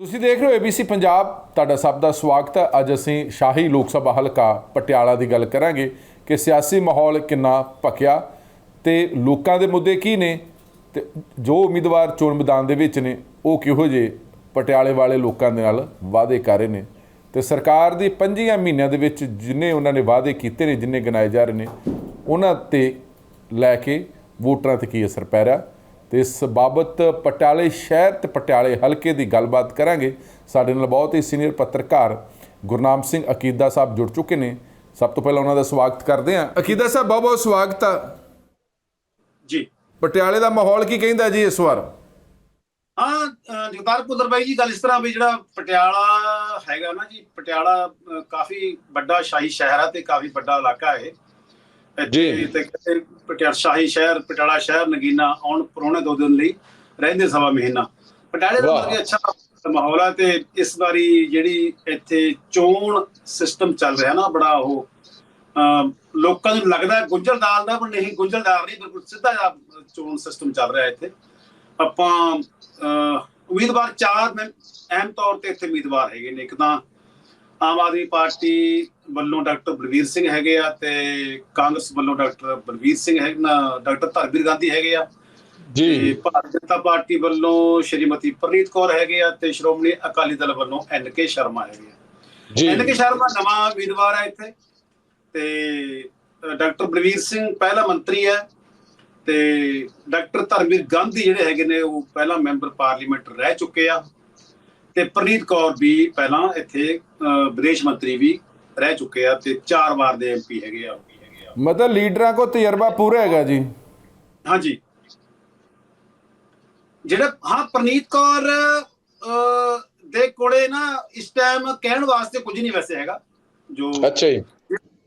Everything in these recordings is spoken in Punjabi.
ਤੁਸੀਂ ਦੇਖ ਰਹੇ ਹੋ ABC ਪੰਜਾਬ। ਤੁਹਾਡਾ ਸਭ ਦਾ ਸਵਾਗਤ ਹੈ। ਅੱਜ ਅਸੀਂ ਸ਼ਾਹੀ ਲੋਕ ਸਭਾ ਹਲਕਾ ਪਟਿਆਲਾ ਦੀ ਗੱਲ ਕਰਾਂਗੇ ਕਿ ਸਿਆਸੀ ਮਾਹੌਲ ਕਿੰਨਾ ਭਖਿਆ ਤੇ ਲੋਕਾਂ ਦੇ ਮੁੱਦੇ ਕੀ ਨੇ ਤੇ ਜੋ ਉਮੀਦਵਾਰ ਚੋਣ ਮੈਦਾਨ ਦੇ ਵਿੱਚ ਨੇ, ਉਹ ਕਿਹੋ ਜਿਹੇ ਪਟਿਆਲੇ ਵਾਲੇ ਲੋਕਾਂ ਦੇ ਨਾਲ ਵਾਅਦੇ ਕਰ ਰਹੇ ਨੇ ਤੇ ਸਰਕਾਰ ਦੀ 5 ਮਹੀਨਿਆਂ ਦੇ ਵਿੱਚ ਜਿੰਨੇ ਉਹਨਾਂ ਨੇ ਵਾਅਦੇ ਕੀਤੇ ਨੇ, ਜਿੰਨੇ ਗਿਣਾਏ ਜਾ ਰਹੇ ਨੇ, ਉਹਨਾਂ ਤੇ ਲੈ ਕੇ ਵੋਟਰਾਂ ਤੇ ਕੀ ਅਸਰ ਪੈ ਰਿਹਾ। ਤੇ ਇਸ ਬਾਬਤ ਪਟਿਆਲੇ ਸ਼ਹਿਰ ਤੇ ਪਟਿਆਲੇ ਹਲਕੇ ਦੀ ਗੱਲਬਾਤ ਕਰਾਂਗੇ। ਸਾਡੇ ਨਾਲ ਬਹੁਤ ਹੀ ਸੀਨੀਅਰ ਪੱਤਰਕਾਰ ਗੁਰਨਾਮ ਸਿੰਘ ਅਕੀਦਾ ਸਾਹਿਬ ਜੁੜ ਚੁੱਕੇ ਨੇ। ਸਭ ਤੋਂ ਪਹਿਲਾਂ ਉਹਨਾਂ ਦਾ ਸਵਾਗਤ ਕਰਦੇ ਹਾਂ। ਅਕੀਦਾ ਸਾਹਿਬ ਬਹੁਤ ਬਹੁਤ ਸਵਾਗਤ ਆ। ਜੀ। ਪਟਿਆਲੇ ਦਾ ਮਾਹੌਲ ਕੀ ਕਹਿੰਦਾ ਜੀ ਇਸ ਵਾਰ? ਹਾਂ ਜਗਤਾਰ ਕੁਦਰ ਬਾਈ ਜੀ ਗੱਲ ਇਸ ਤਰ੍ਹਾਂ ਵੀ ਜਿਹੜਾ ਪਟਿਆਲਾ ਹੈਗਾ ਨਾ ਜੀ ਪਟਿਆਲਾ ਕਾਫੀ ਵੱਡਾ ਸ਼ਾਹੀ ਸ਼ਹਿਰ ਹੈ ਤੇ ਕਾਫੀ ਵੱਡਾ ਇਲਾਕਾ ਹੈ ਜੀ। ਤੇ ਕਹਿੰਦੇ ਪਟਿਆਲਾ ਸ਼ਾਹੀ ਸ਼ਹਿਰ ਪਟਿਆਲਾ ਸ਼ਹਿਰ ਨਗੀਨਾ ਆਉਣ ਪਰੋਣੇ ਦੋ ਦਿਨ ਲਈ ਰਹਿੰਦੇ ਸਵਾ ਮਹੀਨਾ। ਪਟਿਆਲੇ ਦਾ ਹੀ ਅੱਛਾ ਮਾਹੌਲ ਹੈ ਤੇ ਇਸ ਵਾਰੀ ਜਿਹੜੀ ਇੱਥੇ ਚੋਣ ਸਿਸਟਮ ਚੱਲ ਰਿਹਾ ਨਾ ਬੜਾ ਉਹ ਲੋਕਾਂ ਨੂੰ ਲੱਗਦਾ ਗੁੰਝਲਦਾਰ ਦਾ ਪਰ ਨਹੀਂ ਗੁੰਝਲਦਾਰ ਨਹੀਂ ਬਿਲਕੁਲ ਸਿੱਧਾ ਜਿਹਾ ਚੋਣ ਸਿਸਟਮ ਚੱਲ ਰਿਹਾ ਇੱਥੇ। ਆਪਾਂ ਉਮੀਦਵਾਰ ਚਾਰ ਮੈਂ ਅਹਿਮ ਤੌਰ ਤੇ ਇੱਥੇ ਉਮੀਦਵਾਰ ਹੈਗੇ ਨੇ। ਇੱਕ ਤਾਂ ਆਮ ਆਦਮੀ ਪਾਰਟੀ ਵੱਲੋਂ ਡਾਕਟਰ ਬਲਵੀਰ ਸਿੰਘ ਹੈਗੇ ਆ ਤੇ ਕਾਂਗਰਸ ਵੱਲੋਂ ਡਾਕਟਰ ਬਲਵੀਰ ਸਿੰਘ ਹੈ ਨਾ ਡਾਕਟਰ ਧਰਮਵੀਰ ਗਾਂਧੀ ਹੈਗੇ ਆ। ਤੇ ਭਾਰਤੀ ਜਨਤਾ ਪਾਰਟੀ ਵੱਲੋਂ ਸ਼੍ਰੀਮਤੀ ਪ੍ਰਨੀਤ ਕੌਰ ਹੈਗੇ ਆ ਤੇ ਸ਼੍ਰੋਮਣੀ ਅਕਾਲੀ ਦਲ ਵੱਲੋਂ ਐਨ ਕੇ ਸ਼ਰਮਾ ਹੈਗੇ ਆ। ਐਨ ਕੇ ਸ਼ਰਮਾ ਨਵਾਂ ਉਮੀਦਵਾਰ ਹੈ ਇੱਥੇ ਤੇ ਡਾਕਟਰ ਬਲਵੀਰ ਸਿੰਘ ਪਹਿਲਾ ਮੰਤਰੀ ਹੈ ਤੇ ਡਾਕਟਰ ਧਰਮਵੀਰ ਗਾਂਧੀ ਜਿਹੜੇ ਹੈਗੇ ਨੇ ਉਹ ਪਹਿਲਾ ਮੈਂਬਰ ਪਾਰਲੀਮੈਂਟ ਰਹਿ ਚੁੱਕੇ ਆ ਤੇ ਪ੍ਰਨੀਤ ਕੌਰ ਵੀ ਪਹਿਲਾਂ ਇੱਥੇ ਵਿਦੇਸ਼ ਮੰਤਰੀ ਵੀ ਰਹਿ ਚੁੱਕੇ ਆ ਤੇ ਚਾਰ ਵਾਰ ਦੇ ਐਮਪੀ ਹੈਗੇ ਆ ਮਤਲਬ ਲੀਡਰਾਂ ਕੋ ਤਜਰਬਾ ਪੂਰਾ ਹੈਗਾ ਜੀ। ਹਾਂਜੀ। ਜਿਹੜਾ ਹਾਂ ਪ੍ਰਨੀਤ ਕੌਰ ਦੇ ਕੋਲੇ ਨਾ ਇਸ ਟਾਈਮ ਕਹਿਣ ਵਾਸਤੇ ਕੁਝ ਨਹੀਂ ਵੈਸੇ ਹੈਗਾ ਜੋ ਅੱਛਾ ਜੀ।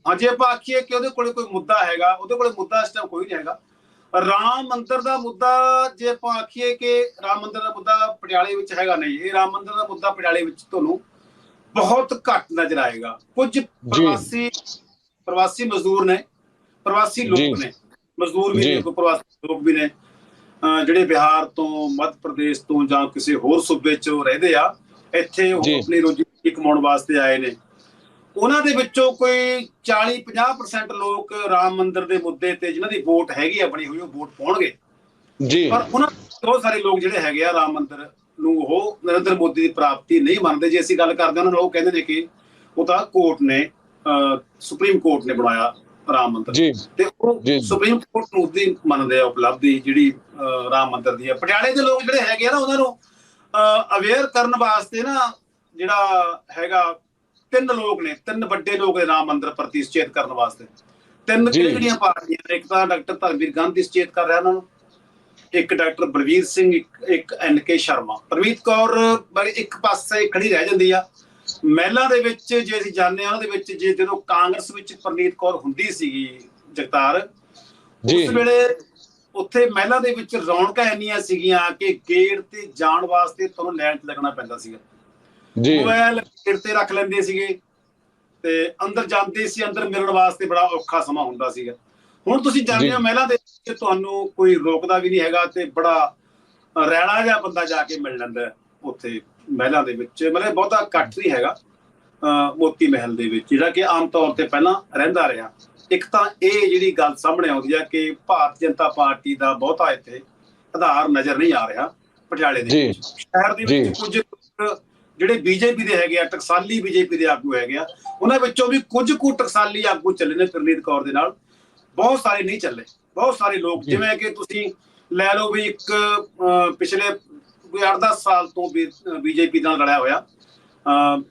ਹਾਂ ਜੇ ਆਪਾਂ ਆਖੀਏ ਕਿ ਉਹਦੇ ਕੋਲੇ ਕੋਈ ਮੁੱਦਾ ਹੈਗਾ ਉਹਦੇ ਕੋਲੇ ਮੁੱਦਾ ਇਸ ਟਾਈਮ ਕੋਈ ਨਹੀਂ ਹੈਗਾ। ਰਾਮ ਮੰਦਿਰ ਦਾ ਮੁੱਦਾ ਜੇ ਆਪਾਂ ਆਖੀਏ ਕਿ ਰਾਮ ਮੰਦਿਰ ਦਾ ਮੁੱਦਾ ਪਟਿਆਲੇ ਵਿੱਚ ਹੈਗਾ ਨਹੀਂ ਇਹ ਰਾਮ ਮੰਦਿਰ ਦਾ ਮੁੱਦਾ ਪਟਿਆਲੇ ਵਿੱਚ ਤੁਹਾਨੂੰ ਬਹੁਤ ਘੱਟ ਨਜ਼ਰ ਆਏਗਾ। ਕੁਝ ਪ੍ਰਵਾਸੀ ਪ੍ਰਵਾਸੀ ਮਜ਼ਦੂਰ ਨੇ ਪ੍ਰਵਾਸੀ। ਲੋਕ ਨੇ। ਮਜ਼ਦੂਰ ਵੀ। ਨੇ ਕੋਈ ਪ੍ਰਵਾਸੀ ਲੋਕ ਵੀ ਨੇ। ਜਿਹੜੇ ਬਿਹਾਰ ਤੋਂ ਮੱਧ ਪ੍ਰਦੇਸ਼ ਤੋਂ ਜਾਂ ਕਿਸੇ ਹੋਰ ਸੂਬੇ ਚੋਂ ਰਹਿੰਦੇ ਆ ਇੱਥੇ ਉਹ। ਆਪਣੀ ਰੋਜੀ ਕਮਾਉਣ ਵਾਸਤੇ ਆਏ ਨੇ। ਉਹਨਾਂ ਦੇ ਵਿੱਚੋਂ ਕੋਈ 40-50% ਲੋਕ ਰਾਮ ਮੰਦਿਰ ਦੇ ਮੁੱਦੇ ਤੇ ਜਿਨ੍ਹਾਂ ਦੀ ਵੋਟ ਹੈਗੀ ਆ ਬਣੀ ਹੋਈ ਉਹ ਵੋਟ ਪਾਉਣਗੇ। ਜੀ। ਪਰ ਉਹਨਾਂ ਬਹੁਤ ਸਾਰੇ ਲੋਕ ਜਿਹੜੇ ਹੈਗੇ ਆ ਰਾਮ ਮੰਦਿਰ ਨੂੰ ਉਹ ਨਰਿੰਦਰ ਮੋਦੀ ਦੀ ਪ੍ਰਾਪਤੀ ਨਹੀਂ ਮੰਨਦੇ ਜੇ ਅਸੀਂ ਗੱਲ ਕਰਦੇ ਹਾਂ ਉਹਨਾਂ ਨੂੰ ਉਹ ਕਹਿੰਦੇ ਨੇ ਕਿ ਉਹ ਤਾਂ ਕੋਰਟ ਨੇ ਸੁਪਰੀਮ ਕੋਰਟ ਨੇ ਬਣਾਇਆ ਰਾਮ ਮੰਦਿਰ। ਜੀ। ਤੇ ਉਹ। ਸੁਪਰੀਮ ਕੋਰਟ ਨੂੰ ਉਹਦੀ ਮੰਨਦੇ ਆ ਉਪਲਬਧੀ ਜਿਹੜੀ ਰਾਮ ਮੰਦਿਰ ਦੀ ਹੈ ਪਟਿਆਲੇ ਦੇ ਲੋਕ ਜਿਹੜੇ ਹੈਗੇ ਆ ਨਾ ਉਹਨਾਂ ਨੂੰ ਅਵੇਅਰ ਕਰਨ ਵਾਸਤੇ ਨਾ ਜਿਹੜਾ ਹੈਗਾ ਤਿੰਨ ਲੋਕ ਨੇ ਤਿੰਨ ਵੱਡੇ ਲੋਕ ਨੇ ਰਾਮ ਮੰਦਿਰ ਪ੍ਰਤੀ ਸੁਚੇਤ ਕਰਨ ਵਾਸਤੇ। ਤਿੰਨ ਜੀ। ਕਿਹੜੀਆਂ ਕਿਹੜੀਆਂ ਪਾਰਟੀਆਂ ਨੇ? ਇੱਕ ਤਾਂ ਡਾਕਟਰ ਧਰਮਵੀਰ ਗਾਂਧੀ ਸੁਚੇਤ ਕਰ ਰਿਹਾ ਉਹਨਾਂ ਨੂੰ। ਇੱਕ ਡਾਕਟਰ ਬਲਵੀਰ ਸਿੰਘ ਇੱਕ ਐਨ ਕੇ ਸ਼ਰਮਾ। ਪ੍ਰਵੀਤ ਕੌਰ ਬੜੀ ਇੱਕ ਪਾਸੇ ਖੜੀ ਰਹਿ ਜਾਂਦੀ ਆ। ਮਹਿਲਾ ਦੇ ਵਿੱਚ ਜੇ ਅਸੀਂ ਜਾਣਦੇ ਆ ਉਹਨਾਂ ਦੇ ਵਿੱਚ ਜੇ ਜਦੋਂ ਕਾਂਗਰਸ ਵਿੱਚ ਪ੍ਰਨੀਤ ਕੌਰ ਹੁੰਦੀ ਸੀਗੀ ਜਗਤਾਰ ਉਸ ਵੇਲੇ ਉੱਥੇ ਮਹਿਲਾ ਦੇ ਵਿੱਚ ਰੌਣਕਾਂ ਇੰਨੀਆਂ ਸੀਗੀਆਂ ਕਿ ਗੇਟ ਤੇ ਜਾਣ ਵਾਸਤੇ ਤੁਹਾਨੂੰ ਲਾਈਨ 'ਚ ਲੱਗਣਾ ਪੈਂਦਾ ਸੀਗਾ। ਜੀ। ਮੋਬਾਈਲ ਗੇਟ ਤੇ ਰੱਖ ਲੈਂਦੇ ਸੀਗੇ ਤੇ ਅੰਦਰ ਜਾਂਦੇ ਸੀ ਅੰਦਰ ਮਿਲਣ ਵਾਸਤੇ ਬੜਾ ਔਖਾ ਸਮਾਂ ਹੁੰਦਾ ਸੀਗਾ। ਹੁਣ ਤੁਸੀਂ ਜਾਣਦੇ ਜੀ। ਹੋ ਮਹਿਲਾ ਦੇ ਵਿੱਚ ਤੁਹਾਨੂੰ ਕੋਈ ਰੋਕਦਾ ਵੀ ਨਹੀਂ ਹੈਗਾ ਤੇ ਬੜਾ ਰੈਣਾ ਜਿਹਾ ਬੰਦਾ ਜਾ ਕੇ ਮਿਲ ਲੈਂਦਾ ਉੱਥੇ ਮਹਿਲਾ ਦੇ ਵਿੱਚ ਮਤਲਬ ਬਹੁਤਾ ਇਕੱਠ ਨਹੀਂ ਹੈਗਾ ਮੋਤੀ ਮਹਿਲ ਦੇ ਵਿੱਚ ਜਿਹੜਾ ਕਿ ਆਮ ਤੌਰ ਤੇ ਪਹਿਲਾਂ ਰਹਿੰਦਾ ਰਿਹਾ ਇੱਕ ਤਾਂ ਇਹ ਜਿਹੜੀ ਗੱਲ ਸਾਹਮਣੇ ਆਉਂਦੀ ਆ ਕਿ ਭਾਰਤੀ ਜਨਤਾ ਪਾਰਟੀ ਦਾ ਬਹੁਤਾ ਇੱਥੇ ਆਧਾਰ ਨਜ਼ਰ ਨਹੀਂ ਆ ਰਿਹਾ ਪਟਿਆਲੇ ਦੇ। ਵਿੱਚ ਸ਼ਹਿਰ ਦੇ। ਵਿੱਚ ਕੁਝ ਜਿਹੜੇ ਬੀਜੇਪੀ ਦੇ ਹੈਗੇ ਆ ਟਕਸਾਲੀ ਬੀਜੇਪੀ ਦੇ ਆਗੂ ਹੈਗੇ ਆ ਉਹਨਾਂ ਵਿੱਚੋਂ ਵੀ ਕੁਝ ਕੁ ਟਕਸਾਲੀ ਆਗੂ ਚੱਲੇ ਨੇ ਪ੍ਰਨੀਤ ਕੌਰ ਦੇ ਨਾਲ ਬਹੁਤ ਸਾਰੇ ਨਹੀਂ ਚੱਲੇ। ਬਹੁਤ ਸਾਰੇ ਲੋਕ। ਜਿਵੇਂ ਕਿ ਤੁਸੀਂ ਲੈ ਲਓ ਵੀ ਇੱਕ ਪਿਛਲੇ ਕੋਈ 8-10 ਸਾਲ ਤੋਂ ਬੀਜੇਪੀ ਨਾਲ ਲੜਿਆ ਹੋਇਆ।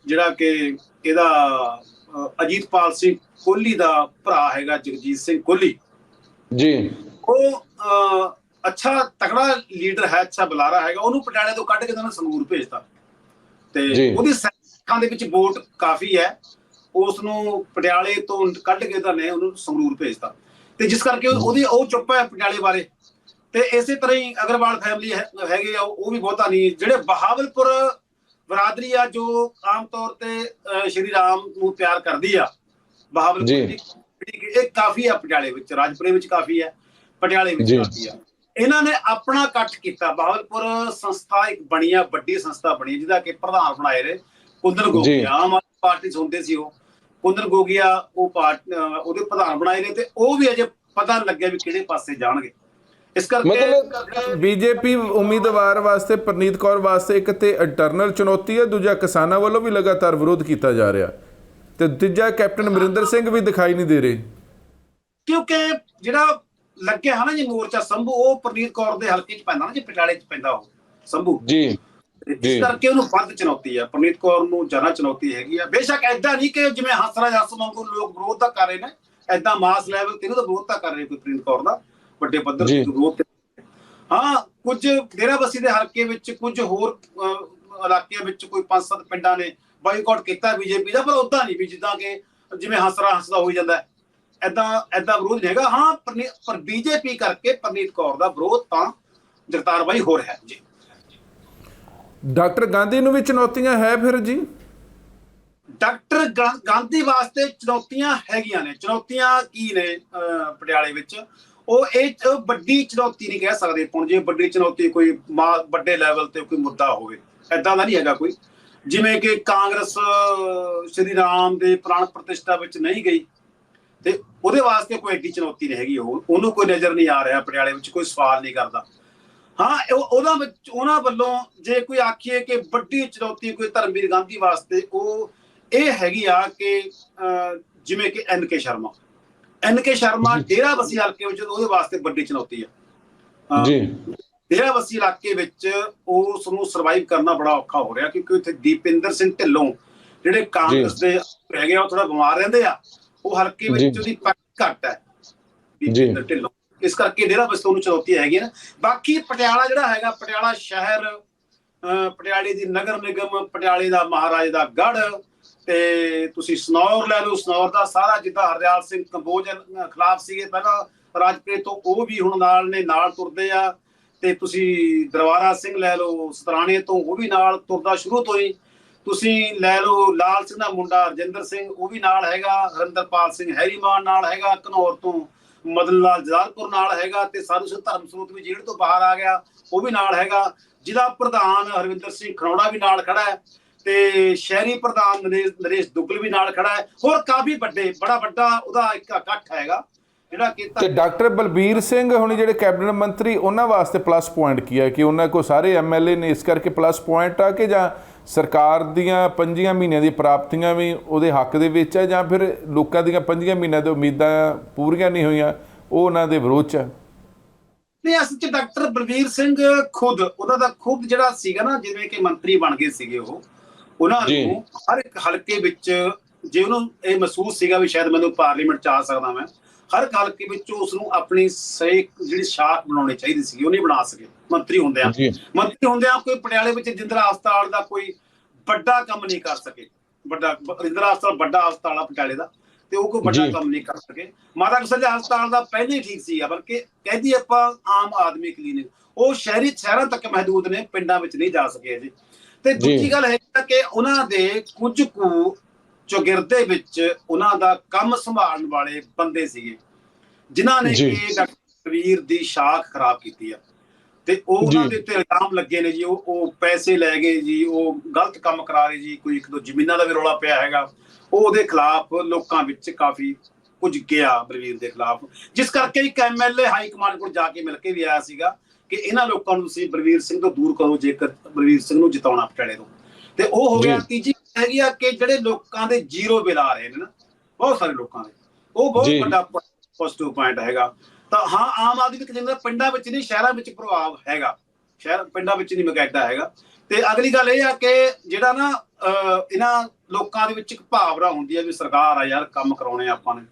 ਜਿਹੜਾ ਕਿ ਇਹਦਾ ਅਜੀਤਪਾਲ ਸਿੰਘ ਕੋਹਲੀ ਦਾ ਭਰਾ ਹੈਗਾ ਜਗਜੀਤ ਸਿੰਘ ਕੋਹਲੀ। ਜੀ। ਉਹ ਅੱਛਾ ਤਕੜਾ ਲੀਡਰ ਹੈ ਅੱਛਾ ਬੁਲਾਰਾ ਹੈਗਾ। ਉਹਨੂੰ ਪਟਿਆਲੇ ਤੋਂ ਕੱਢ ਕੇ ਤਾਂ ਉਹਨੇ ਸੰਗਰੂਰ ਭੇਜਤਾ। ਤੇ ਉਹਦੀ ਸਿੱਖਾਂ ਦੇ ਵਿੱਚ ਵੋਟ ਕਾਫੀ ਹੈ। ਉਸ ਨੂੰ ਪਟਿਆਲੇ ਤੋਂ ਕੱਢ ਕੇ ਤਾਂ ਨੇ ਉਹਨੂੰ ਸੰਗਰੂਰ ਭੇਜਤਾ। ਤੇ ਜਿਸ ਕਰਕੇ ਉਹ- ਉਹਦੀ ਉਹ ਚੁੱਪ ਹੈ ਪਟਿਆਲੇ ਬਾਰੇ ਤੇ ਇਸੇ ਤਰ੍ਹਾਂ ਹੀ ਅਗਰਵਾਲ ਫੈਮਿਲੀ ਹੈਗੇ ਆ ਉਹ ਵੀ ਬਹੁਤਾ ਨਹੀਂ। ਜਿਹੜੇ ਬਹਾਵਲਪੁਰ ਬਰਾਦਰੀ ਆ ਜੋ ਆਮ ਤੌਰ ਤੇ ਸ਼੍ਰੀ ਰਾਮ ਨੂੰ ਪਿਆਰ ਕਰਦੀ ਆ ਬਹਾਵਲਪੁਰ। ਦੀ ਇਹ ਕਾਫੀ ਆ ਪਟਿਆਲੇ ਵਿੱਚ। ਰਾਜਪੁਰੇ ਵਿੱਚ ਕਾਫੀ ਹੈ ਪਟਿਆਲੇ ਵਿੱਚ। ਕਾਫੀ ਆ। ਇਹਨਾਂ ਨੇ ਆਪਣਾ ਇਕੱਠ ਕੀਤਾ। ਬਹਾਵਲਪੁਰ ਸੰਸਥਾ ਇੱਕ ਬਣੀ ਆ ਵੱਡੀ ਸੰਸਥਾ ਬਣੀ ਆ, ਜਿਹਦਾ ਕਿ ਪ੍ਰਧਾਨ ਬਣਾਏ ਰਹੇ। ਕੁੰਦਨ ਗੋਗਿਆ ਆਮ ਆਦਮੀ ਪਾਰਟੀ ਹੁੰਦੇ ਸੀ ਉਹ। ਕੁੰਦਨ ਗੋਗਿਆ ਉਹ ਪਾਰਟ ਉਹਦੇ ਪ੍ਰਧਾਨ ਬਣਾਏ ਨੇ ਤੇ ਉਹ ਵੀ ਅਜੇ ਪਤਾ ਨਹੀਂ ਲੱਗਿਆ ਵੀ ਕਿਹੜੇ ਪਾਸੇ ਜਾਣਗੇ। ਇਸ ਕਰਕੇ ਮਤਲਬ ਬੀਜੇਪੀ ਉਮੀਦਵਾਰ ਵਾਸਤੇ ਪ੍ਰਨੀਤ ਕੌਰ ਵਾਸਤੇ ਇੱਕ ਤੇ ਇੰਟਰਨਲ ਚੁਣੌਤੀ ਹੈ ਦੂਜਾ ਕਿਸਾਨਾਂ ਵੱਲੋਂ ਵੀ ਲਗਾਤਾਰ ਵਿਰੋਧ ਕੀਤਾ ਜਾ ਰਿਹਾ। ਤੇ ਤੀਜਾ ਕੈਪਟਨ ਅਮਰਿੰਦਰ ਸਿੰਘ ਵੀ ਦਿਖਾਈ ਨਹੀਂ ਦੇ ਰਹੇ। ਕਿਉਂਕਿ ਜਿਹੜਾ ਲੱਗਿਆ ਹੈ ਨਾ ਜੀ ਮੋਰਚਾ ਸੰਭੂ ਉਹ ਪ੍ਰਨੀਤ ਕੌਰ ਦੇ ਹਲਕੇ 'ਚ ਪੈਂਦਾ ਨਾ ਜੀ ਪਟਿਆਲੇ 'ਚ ਪੈਂਦਾ ਉਹ ਸੰਭੂ। ਜੀ। ਇਸ ਕਰਕੇ ਉਹਨੂੰ ਵੱਧ ਚੁਣੌਤੀ ਆ। ਪ੍ਰਨੀਤ ਕੌਰ ਨੂੰ ਜ਼ਿਆਦਾ ਚੁਣੌਤੀ ਹੈਗੀ ਆ। ਬੇਸ਼ੱਕ ਐਦਾਂ ਨਹੀਂ ਕਿ ਜਿਵੇਂ ਹੰਸਰਾਜ ਹੰਸ ਵਾਂਗੂ ਲੋਕ ਵਿਰੋਧ ਤਾਂ ਕਰ ਰਹੇ ਨੇ। ਐਦਾਂ ਮਾਸ ਲੈਵਲ ਤੇ ਤਾਂ ਵਿਰੋਧ ਤਾਂ ਕਰ ਰਹੇ ਕੋਈ ਪ੍ਰਨੀਤ ਕੌਰ ਦਾ। ਵੱਡੇ ਪੱਧਰ ਤੇ। ਵਿਰੋਧ ਹਾਂ ਕੁਝ ਡੇਰਾਬੱਸੀ ਦੇ ਹਲਕੇ ਵਿੱਚ ਕੁਝ ਹੋਰ ਇਲਾਕਿਆਂ ਵਿੱਚ ਕੋਈ ਪੰਜ ਸੱਤ ਪਿੰਡਾਂ ਨੇ ਬਾਈਕਾਟ ਕੀਤਾ ਬੀਜੇਪੀ ਦਾ ਪਰ ਉਦਾਂ ਨਹੀਂ ਵੀ ਜਿੱਦਾਂ ਕਿ ਜਿਵੇਂ ਹੰਸਰਾ ਹੰਸਦਾ ਹੋਈ ਜਾਂਦਾ ਐਦਾਂ ਐਦਾਂ ਵਿਰੋਧ ਨਹੀਂ ਹੈਗਾ। ਹਾਂ ਪਰ ਬੀਜੇਪੀ ਕਰਕੇ ਪ੍ਰਨੀਤ ਕੌਰ ਦਾ ਵਿਰੋਧ ਤਾਂ ਜਗਤਾਰ ਬਾਈ ਹੋ ਰਿਹਾ ਹੈ। ਜੀ। ਡਾਕਟਰ ਗਾਂਧੀ ਨੂੰ ਵੀ ਚੁਣੌਤੀਆਂ ਹੈ ਫਿਰ ਜੀ? ਡਾਕਟਰ ਗਾਂਧੀ ਵਾਸਤੇ ਚੁਣੌਤੀਆਂ ਹੈਗੀਆਂ ਨੇ। ਚੁਣੌਤੀਆਂ ਕੀ ਨੇ ਪਟਿਆਲੇ ਵਿੱਚ? ਉਹ ਇਹ ਵੱਡੀ ਚੁਣੌਤੀ ਨਹੀਂ ਕਹਿ ਸਕਦੇ ਹੁਣ। ਜੇ ਵੱਡੀ ਚੁਣੌਤੀ ਕੋਈ ਮਾ- ਵੱਡੇ ਲੈਵਲ ਤੇ ਕੋਈ ਮੁੱਦਾ ਹੋਵੇ ਐਦਾਂ ਦਾ ਨਹੀਂ ਹੈਗਾ ਕੋਈ। ਜਿਵੇਂ ਕਿ ਕਾਂਗਰਸ, ਸ਼੍ਰੀ ਰਾਮ ਦੇ ਪ੍ਰਾਣ ਪ੍ਰਤਿਸ਼ਠਾ ਵਿੱਚ ਨਹੀਂ ਗਈ, ਤੇ ਉਹਦੇ ਵਾਸਤੇ ਕੋਈ ਐਡੀ ਚੁਣੌਤੀ ਨਹੀਂ ਹੈਗੀ। ਉਹ, ਉਹਨੂੰ ਕੋਈ ਨਜ਼ਰ ਨਹੀਂ ਆ ਰਿਹਾ ਪਟਿਆਲੇ ਵਿੱਚ, ਕੋਈ ਸਵਾਲ ਨਹੀਂ ਕਰਦਾ। ਹਾਂ ਉਹ- ਉਹਦਾ ਵਿੱਚ ਉਹਨਾਂ ਵੱਲੋਂ ਜੇ ਕੋਈ ਆਖੀਏ ਕਿ ਵੱਡੀ ਚੁਣੌਤੀ ਕੋਈ ਧਰਮਵੀਰ ਗਾਂਧੀ ਵਾਸਤੇ ਉਹ ਇਹ ਹੈਗੀ ਆ ਕਿ ਜਿਵੇਂ ਕਿ ਐਨ ਕੇ ਸ਼ਰਮਾ। ਐਨ ਕੇ ਸ਼ਰਮਾ ਡੇਰਾ ਬਸੀ ਹਲਕੇ ਵਿੱਚ ਉਹਦੇ ਵਾਸਤੇ ਵੱਡੀ ਚੁਣੌਤੀ ਆ। ਜੀ। ਡੇਰਾ ਬਸੀ ਇਲਾਕੇ ਵਿੱਚ ਉਸ ਨੂੰ ਸਰਵਾਈਵ ਕਰਨਾ ਬੜਾ ਔਖਾ ਹੋ ਰਿਹਾ ਕਿਉਂਕਿ ਉੱਥੇ ਦੀਪਿੰਦਰ ਸਿੰਘ ਢਿੱਲੋਂ ਜਿਹੜੇ ਕਾਂਗਰਸ ਦੇ ਹੈਗੇ ਆ ਉਹ ਥੋੜਾ ਬਿਮਾਰ ਰਹਿੰਦੇ ਆ। ਉਹ ਹਲਕੇ ਵਿੱਚ। ਉਹਦੀ ਘੱਟ ਹੈ। ਦੀਪਿੰਦਰ ਢਿੱਲੋਂ। ਇਸ ਕਰਕੇ ਡੇਰਾ ਬਸੀ ਨੂੰ ਚੁਣੌਤੀਆਂ ਹੈਗੀਆਂ ਨਾ। ਬਾਕੀ ਪਟਿਆਲਾ ਜਿਹੜਾ ਹੈਗਾ, ਪਟਿਆਲਾ ਸ਼ਹਿਰ ਪਟਿਆਲੇ ਦੀ ਨਗਰ ਨਿਗਮ, ਪਟਿਆਲੇ ਦਾ ਮਹਾਰਾਜ ਦਾ ਗੜ੍ਹ ਤੇ ਤੁਸੀਂ ਸਨੌਰ ਲੈ ਲਓ। ਸਨੌਰ ਦਾ ਸਾਰਾ ਜਿੱਦਾਂ ਹਰਦਿਆਲ ਸਿੰਘ ਕੰਬੋਜ ਖਿਲਾਫ ਸੀਗੇ, ਪਹਿਲਾਂ ਰਾਜਪ੍ਰੀਤ ਤੋਂ ਉਹ ਵੀ ਹੁਣ ਨਾਲ ਨੇ, ਨਾਲ ਤੁਰਦੇ ਆ। ਤੇ ਤੁਸੀਂ ਦਰਬਾਰਾ ਸਿੰਘ ਲੈ ਲਓ, ਸਤਰਾਣੇ ਤੋਂ ਉਹ ਵੀ ਨਾਲ ਤੁਰਦਾ ਸ਼ੁਰੂ ਤੋਂ ਹੀ। ਤੁਸੀਂ ਲੈ ਲਓ, ਲਾਲ ਸਿੰਘ ਦਾ ਮੁੰਡਾ ਰਜਿੰਦਰ ਸਿੰਘ, ਉਹ ਵੀ ਨਾਲ ਹੈਗਾ। ਹਰਿੰਦਰਪਾਲ ਸਿੰਘ ਹੈਰੀਮਾਨ ਨਾਲ ਹੈਗਾ, ਘਨੌਰ ਤੋਂ। ਮਦਨ ਲਾਲ ਜਲਾਲਪੁਰ ਨਾਲ ਹੈਗਾ ਤੇ ਸਾਧੂ ਸਿੰਘ ਧਰਮ ਸਰੂਪ ਵੀ ਜੇਲ੍ਹ ਤੋਂ ਬਾਹਰ ਆ ਗਿਆ ਉਹ ਵੀ ਨਾਲ ਹੈਗਾ। ਜ਼ਿਲ੍ਹਾ ਪ੍ਰਧਾਨ ਹਰਵਿੰਦਰ ਸਿੰਘ ਖਰੌੜਾ ਵੀ ਨਾਲ ਖੜਾ ਹੈ ਤੇ ਸ਼ਹਿਰੀ ਪ੍ਰਧਾਨ ਨਰੇਸ਼ ਨਰੇਸ਼ ਦੁੱਗਲ ਵੀ ਨਾਲ ਖੜਾ ਹੈ। ਹੋਰ ਕਾਫੀ ਵੱਡੇ ਬੜਾ ਵੱਡਾ ਉਹਦਾ ਇੱਕ ਇਕੱਠ ਹੈਗਾ ਜਿਹੜਾ ਕਿ ਤੇ ਡਾਕਟਰ ਬਲਬੀਰ ਸਿੰਘ ਹੁਣ ਜਿਹੜੇ ਕੈਬਨਿਟ ਮੰਤਰੀ ਉਹਨਾਂ ਵਾਸਤੇ ਪਲੱਸ ਪੁਆਇੰਟ ਕੀ ਹੈ? ਕਿ ਉਹਨਾਂ ਕੋ ਸਾਰੇ ਐਮਐਲਏ ਨੇ ਇਸ ਕਰਕੇ ਪਲੱਸ ਪੁਆਇੰਟ ਆ ਕਿ ਜਾਂ ਸਰਕਾਰ ਦੀਆਂ ਪੰਜੀਆਂ ਮਹੀਨਿਆਂ ਦੀ ਪ੍ਰਾਪਤੀਆਂ ਵੀ ਉਹਦੇ ਹੱਕ ਦੇ ਵਿੱਚ ਹੈ ਜਾਂ ਫਿਰ ਲੋਕਾਂ ਦੀਆਂ ਪੰਜੀਆਂ ਮਹੀਨਿਆਂ ਦੀ ਉਮੀਦਾਂ ਪੂਰੀਆਂ ਨਹੀਂ ਹੋਈਆਂ ਉਹ ਉਹਨਾਂ ਦੇ ਵਿਰੋਧ ਚ ਹੈ ਨਹੀਂ ਅਸਲ ਚ ਡਾਕਟਰ ਬਲਵੀਰ ਸਿੰਘ ਖੁਦ ਉਹਦਾ ਦਾ ਖੁਦ ਜਿਹੜਾ ਸੀਗਾ ਨਾ ਜਿਵੇਂ ਕਿ ਮੰਤਰੀ ਬਣ ਗਏ ਸੀਗੇ ਉਹ ਉਹਨਾਂ। ਨੂੰ ਹਰ ਇੱਕ ਹਲਕੇ ਵਿੱਚ ਜੇ ਉਹਨੂੰ ਇਹ ਮਹਿਸੂਸ ਸੀਗਾ ਵੀ ਸ਼ਾਇਦ ਮੈਨੂੰ ਪਾਰਲੀਮੈਂਟ ਚ ਆ ਸਕਦਾ ਮੈਂ ਹਰ ਹਲਕੇ ਵਿੱਚ ਉਸ ਨੂੰ ਆਪਣੀ ਸਹੀ ਜਿਹੜੀ ਸ਼ਾਖ ਬਣਾਉਣੀ ਚਾਹੀਦੀ ਸੀ ਉਹ ਨਹੀਂ ਬਣਾ ਸਕੇ। ਮੰਤਰੀ ਹੁੰਦਿਆਂ ਜੀ। ਮੰਤਰੀ ਹੁੰਦਿਆਂ ਕੋਈ ਪਟਿਆਲੇ ਵਿੱਚ ਜਿੰਦਰਾ ਹਸਪਤਾਲ ਦਾ ਕੋਈ ਵੱਡਾ ਕੰਮ ਨਹੀਂ ਕਰ ਸਕੇ। ਵੱਡਾ ਜਿੰਦਰਾ ਹਸਪਤਾਲ ਵੱਡਾ ਹਸਪਤਾਲ ਆ ਪਟਿਆਲੇ ਦਾ ਤੇ ਉਹ ਕੋਈ ਵੱਡਾ। ਕੰਮ ਨਹੀਂ ਕਰ ਸਕੇ। ਮਾਤਾ ਕਸਲਿਆ ਹਸਪਤਾਲ ਦਾ ਪਹਿਲੇ ਹੀ ਠੀਕ ਸੀ ਬਲਕਿ ਕਹਿੰਦੀ ਆਪਾਂ ਆਮ ਆਦਮੀ ਕਲੀਨਿਕ। ਉਹ ਸ਼ਹਿਰੀ ਸ਼ਹਿਰਾਂ ਤੱਕ ਮਹਦੂਦ ਨੇ ਪਿੰਡਾਂ ਵਿੱਚ ਨਹੀਂ ਜਾ ਸਕੇ ਜੀ। ਤੇ। ਦੂਜੀ ਗੱਲ ਹੈ ਕਿ ਉਹਨਾਂ ਦੇ ਕੁਝ ਕੁ ਚੌਗਿਰਦੇ ਵਿੱਚ ਉਹਨਾਂ ਦਾ ਕੰਮ ਸੰਭਾਲਣ ਵਾਲੇ ਬੰਦੇ ਸੀਗੇ। ਜਿਨ੍ਹਾਂ ਨੇ। ਕਿ ਡਾਕਟਰ ਵੀਰ ਦੀ ਸ਼ਾਖ ਖਰਾਬ ਕੀਤੀ ਆ ਤੇ ਉਹ ਉਹਨਾਂ। ਦੇ ਉੱਤੇ ਇਲਜ਼ਾਮ ਲੱਗੇ ਨੇ ਜੀ ਉਹ ਉਹ ਪੈਸੇ ਲੈ ਗਏ ਜੀ ਉਹ ਗਲਤ ਕੰਮ ਕਰਾ ਰਹੇ ਜੀ ਕੋਈ ਇੱਕ ਦੋ ਜ਼ਮੀਨਾਂ ਦਾ ਵੀ ਰੌਲਾ ਪਿਆ ਹੈਗਾ ਉਹ ਉਹਦੇ ਖਿਲਾਫ ਲੋਕਾਂ ਵਿੱਚ ਕਾਫੀ ਕੁਝ ਗਿਆ ਬਲਵੀਰ ਦੇ ਖਿਲਾਫ ਜਿਸ ਕਰਕੇ ਇੱਕ ਐਮਐਲਏ ਹਾਈ ਕਮਾਂਡ ਕੋਲ ਜਾ ਕੇ ਮਿਲ ਕੇ ਵੀ ਆਇਆ ਸੀਗਾ ਕਿ ਇਹਨਾਂ ਲੋਕਾਂ ਨੂੰ ਤੁਸੀਂ ਬਲਵੀਰ ਸਿੰਘ ਤੋਂ ਦੂਰ ਕਰੋ ਜੇਕਰ ਬਲਵੀਰ ਸਿੰਘ ਨੂੰ ਜਿਤਾਉਣਾ ਪਟਿਆਲੇ ਤੋਂ ਤੇ ਉਹ ਹੋ ਗਿਆ। ਤੀਜੀ ਹੈਗੀ ਆ ਕਿ ਜਿਹੜੇ ਲੋਕਾਂ ਦੇ ਜ਼ੀਰੋ ਬਿੱਲ ਆ ਰਹੇ ਨੇ ਨਾ ਬਹੁਤ ਸਾਰੇ ਲੋਕਾਂ ਦੇ ਉਹ ਬਹੁਤ। ਵੱਡਾ ਪੋਜ਼ਿਟਿਵ ਪੁਆਇੰਟ ਹੈਗਾ। ਤਾਂ ਹਾਂ ਆਮ ਆਦਮੀ ਕਿ ਜਿੰਦਾ ਪਿੰਡਾਂ ਵਿੱਚ ਨਹੀਂ ਸ਼ਹਿਰਾਂ ਵਿੱਚ ਪ੍ਰਭਾਵ ਹੈਗਾ। ਸ਼ਹਿਰ ਪਿੰਡਾਂ ਵਿੱਚ ਨਹੀਂ ਮਕੈਦਾ ਹੈਗਾ। ਤੇ ਅਗਲੀ ਗੱਲ ਇਹ ਆ ਕਿ ਜਿਹੜਾ ਨਾ ਇਹਨਾਂ ਲੋਕਾਂ ਦੇ ਵਿੱਚ ਇੱਕ ਭਾਵਨਾ ਹੁੰਦੀ ਹੈ ਵੀ ਸਰਕਾਰ ਆ ਯਾਰ ਕੰਮ ਕਰਾਉਣੇ ਆ ਆਪਾਂ ਨੇ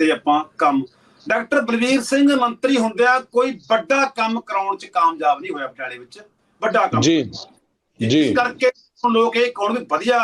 ਤੇ ਆਪਾਂ ਕੰਮ। ਡਾਕਟਰ ਬਲਵੀਰ ਸਿੰਘ ਮੰਤਰੀ ਹੁੰਦਿਆਂ ਕੋਈ ਵੱਡਾ ਕੰਮ ਕਰਾਉਣ 'ਚ ਕਾਮਯਾਬ ਨਹੀਂ ਹੋਇਆ ਪਟਿਆਲੇ ਵਿੱਚ। ਵੱਡਾ ਕੰਮ। ਜੀ ਜੀ। ਇਸ ਕਰਕੇ ਲੋਕ ਇਹ ਕੌਣ ਵੀ ਵਧੀਆ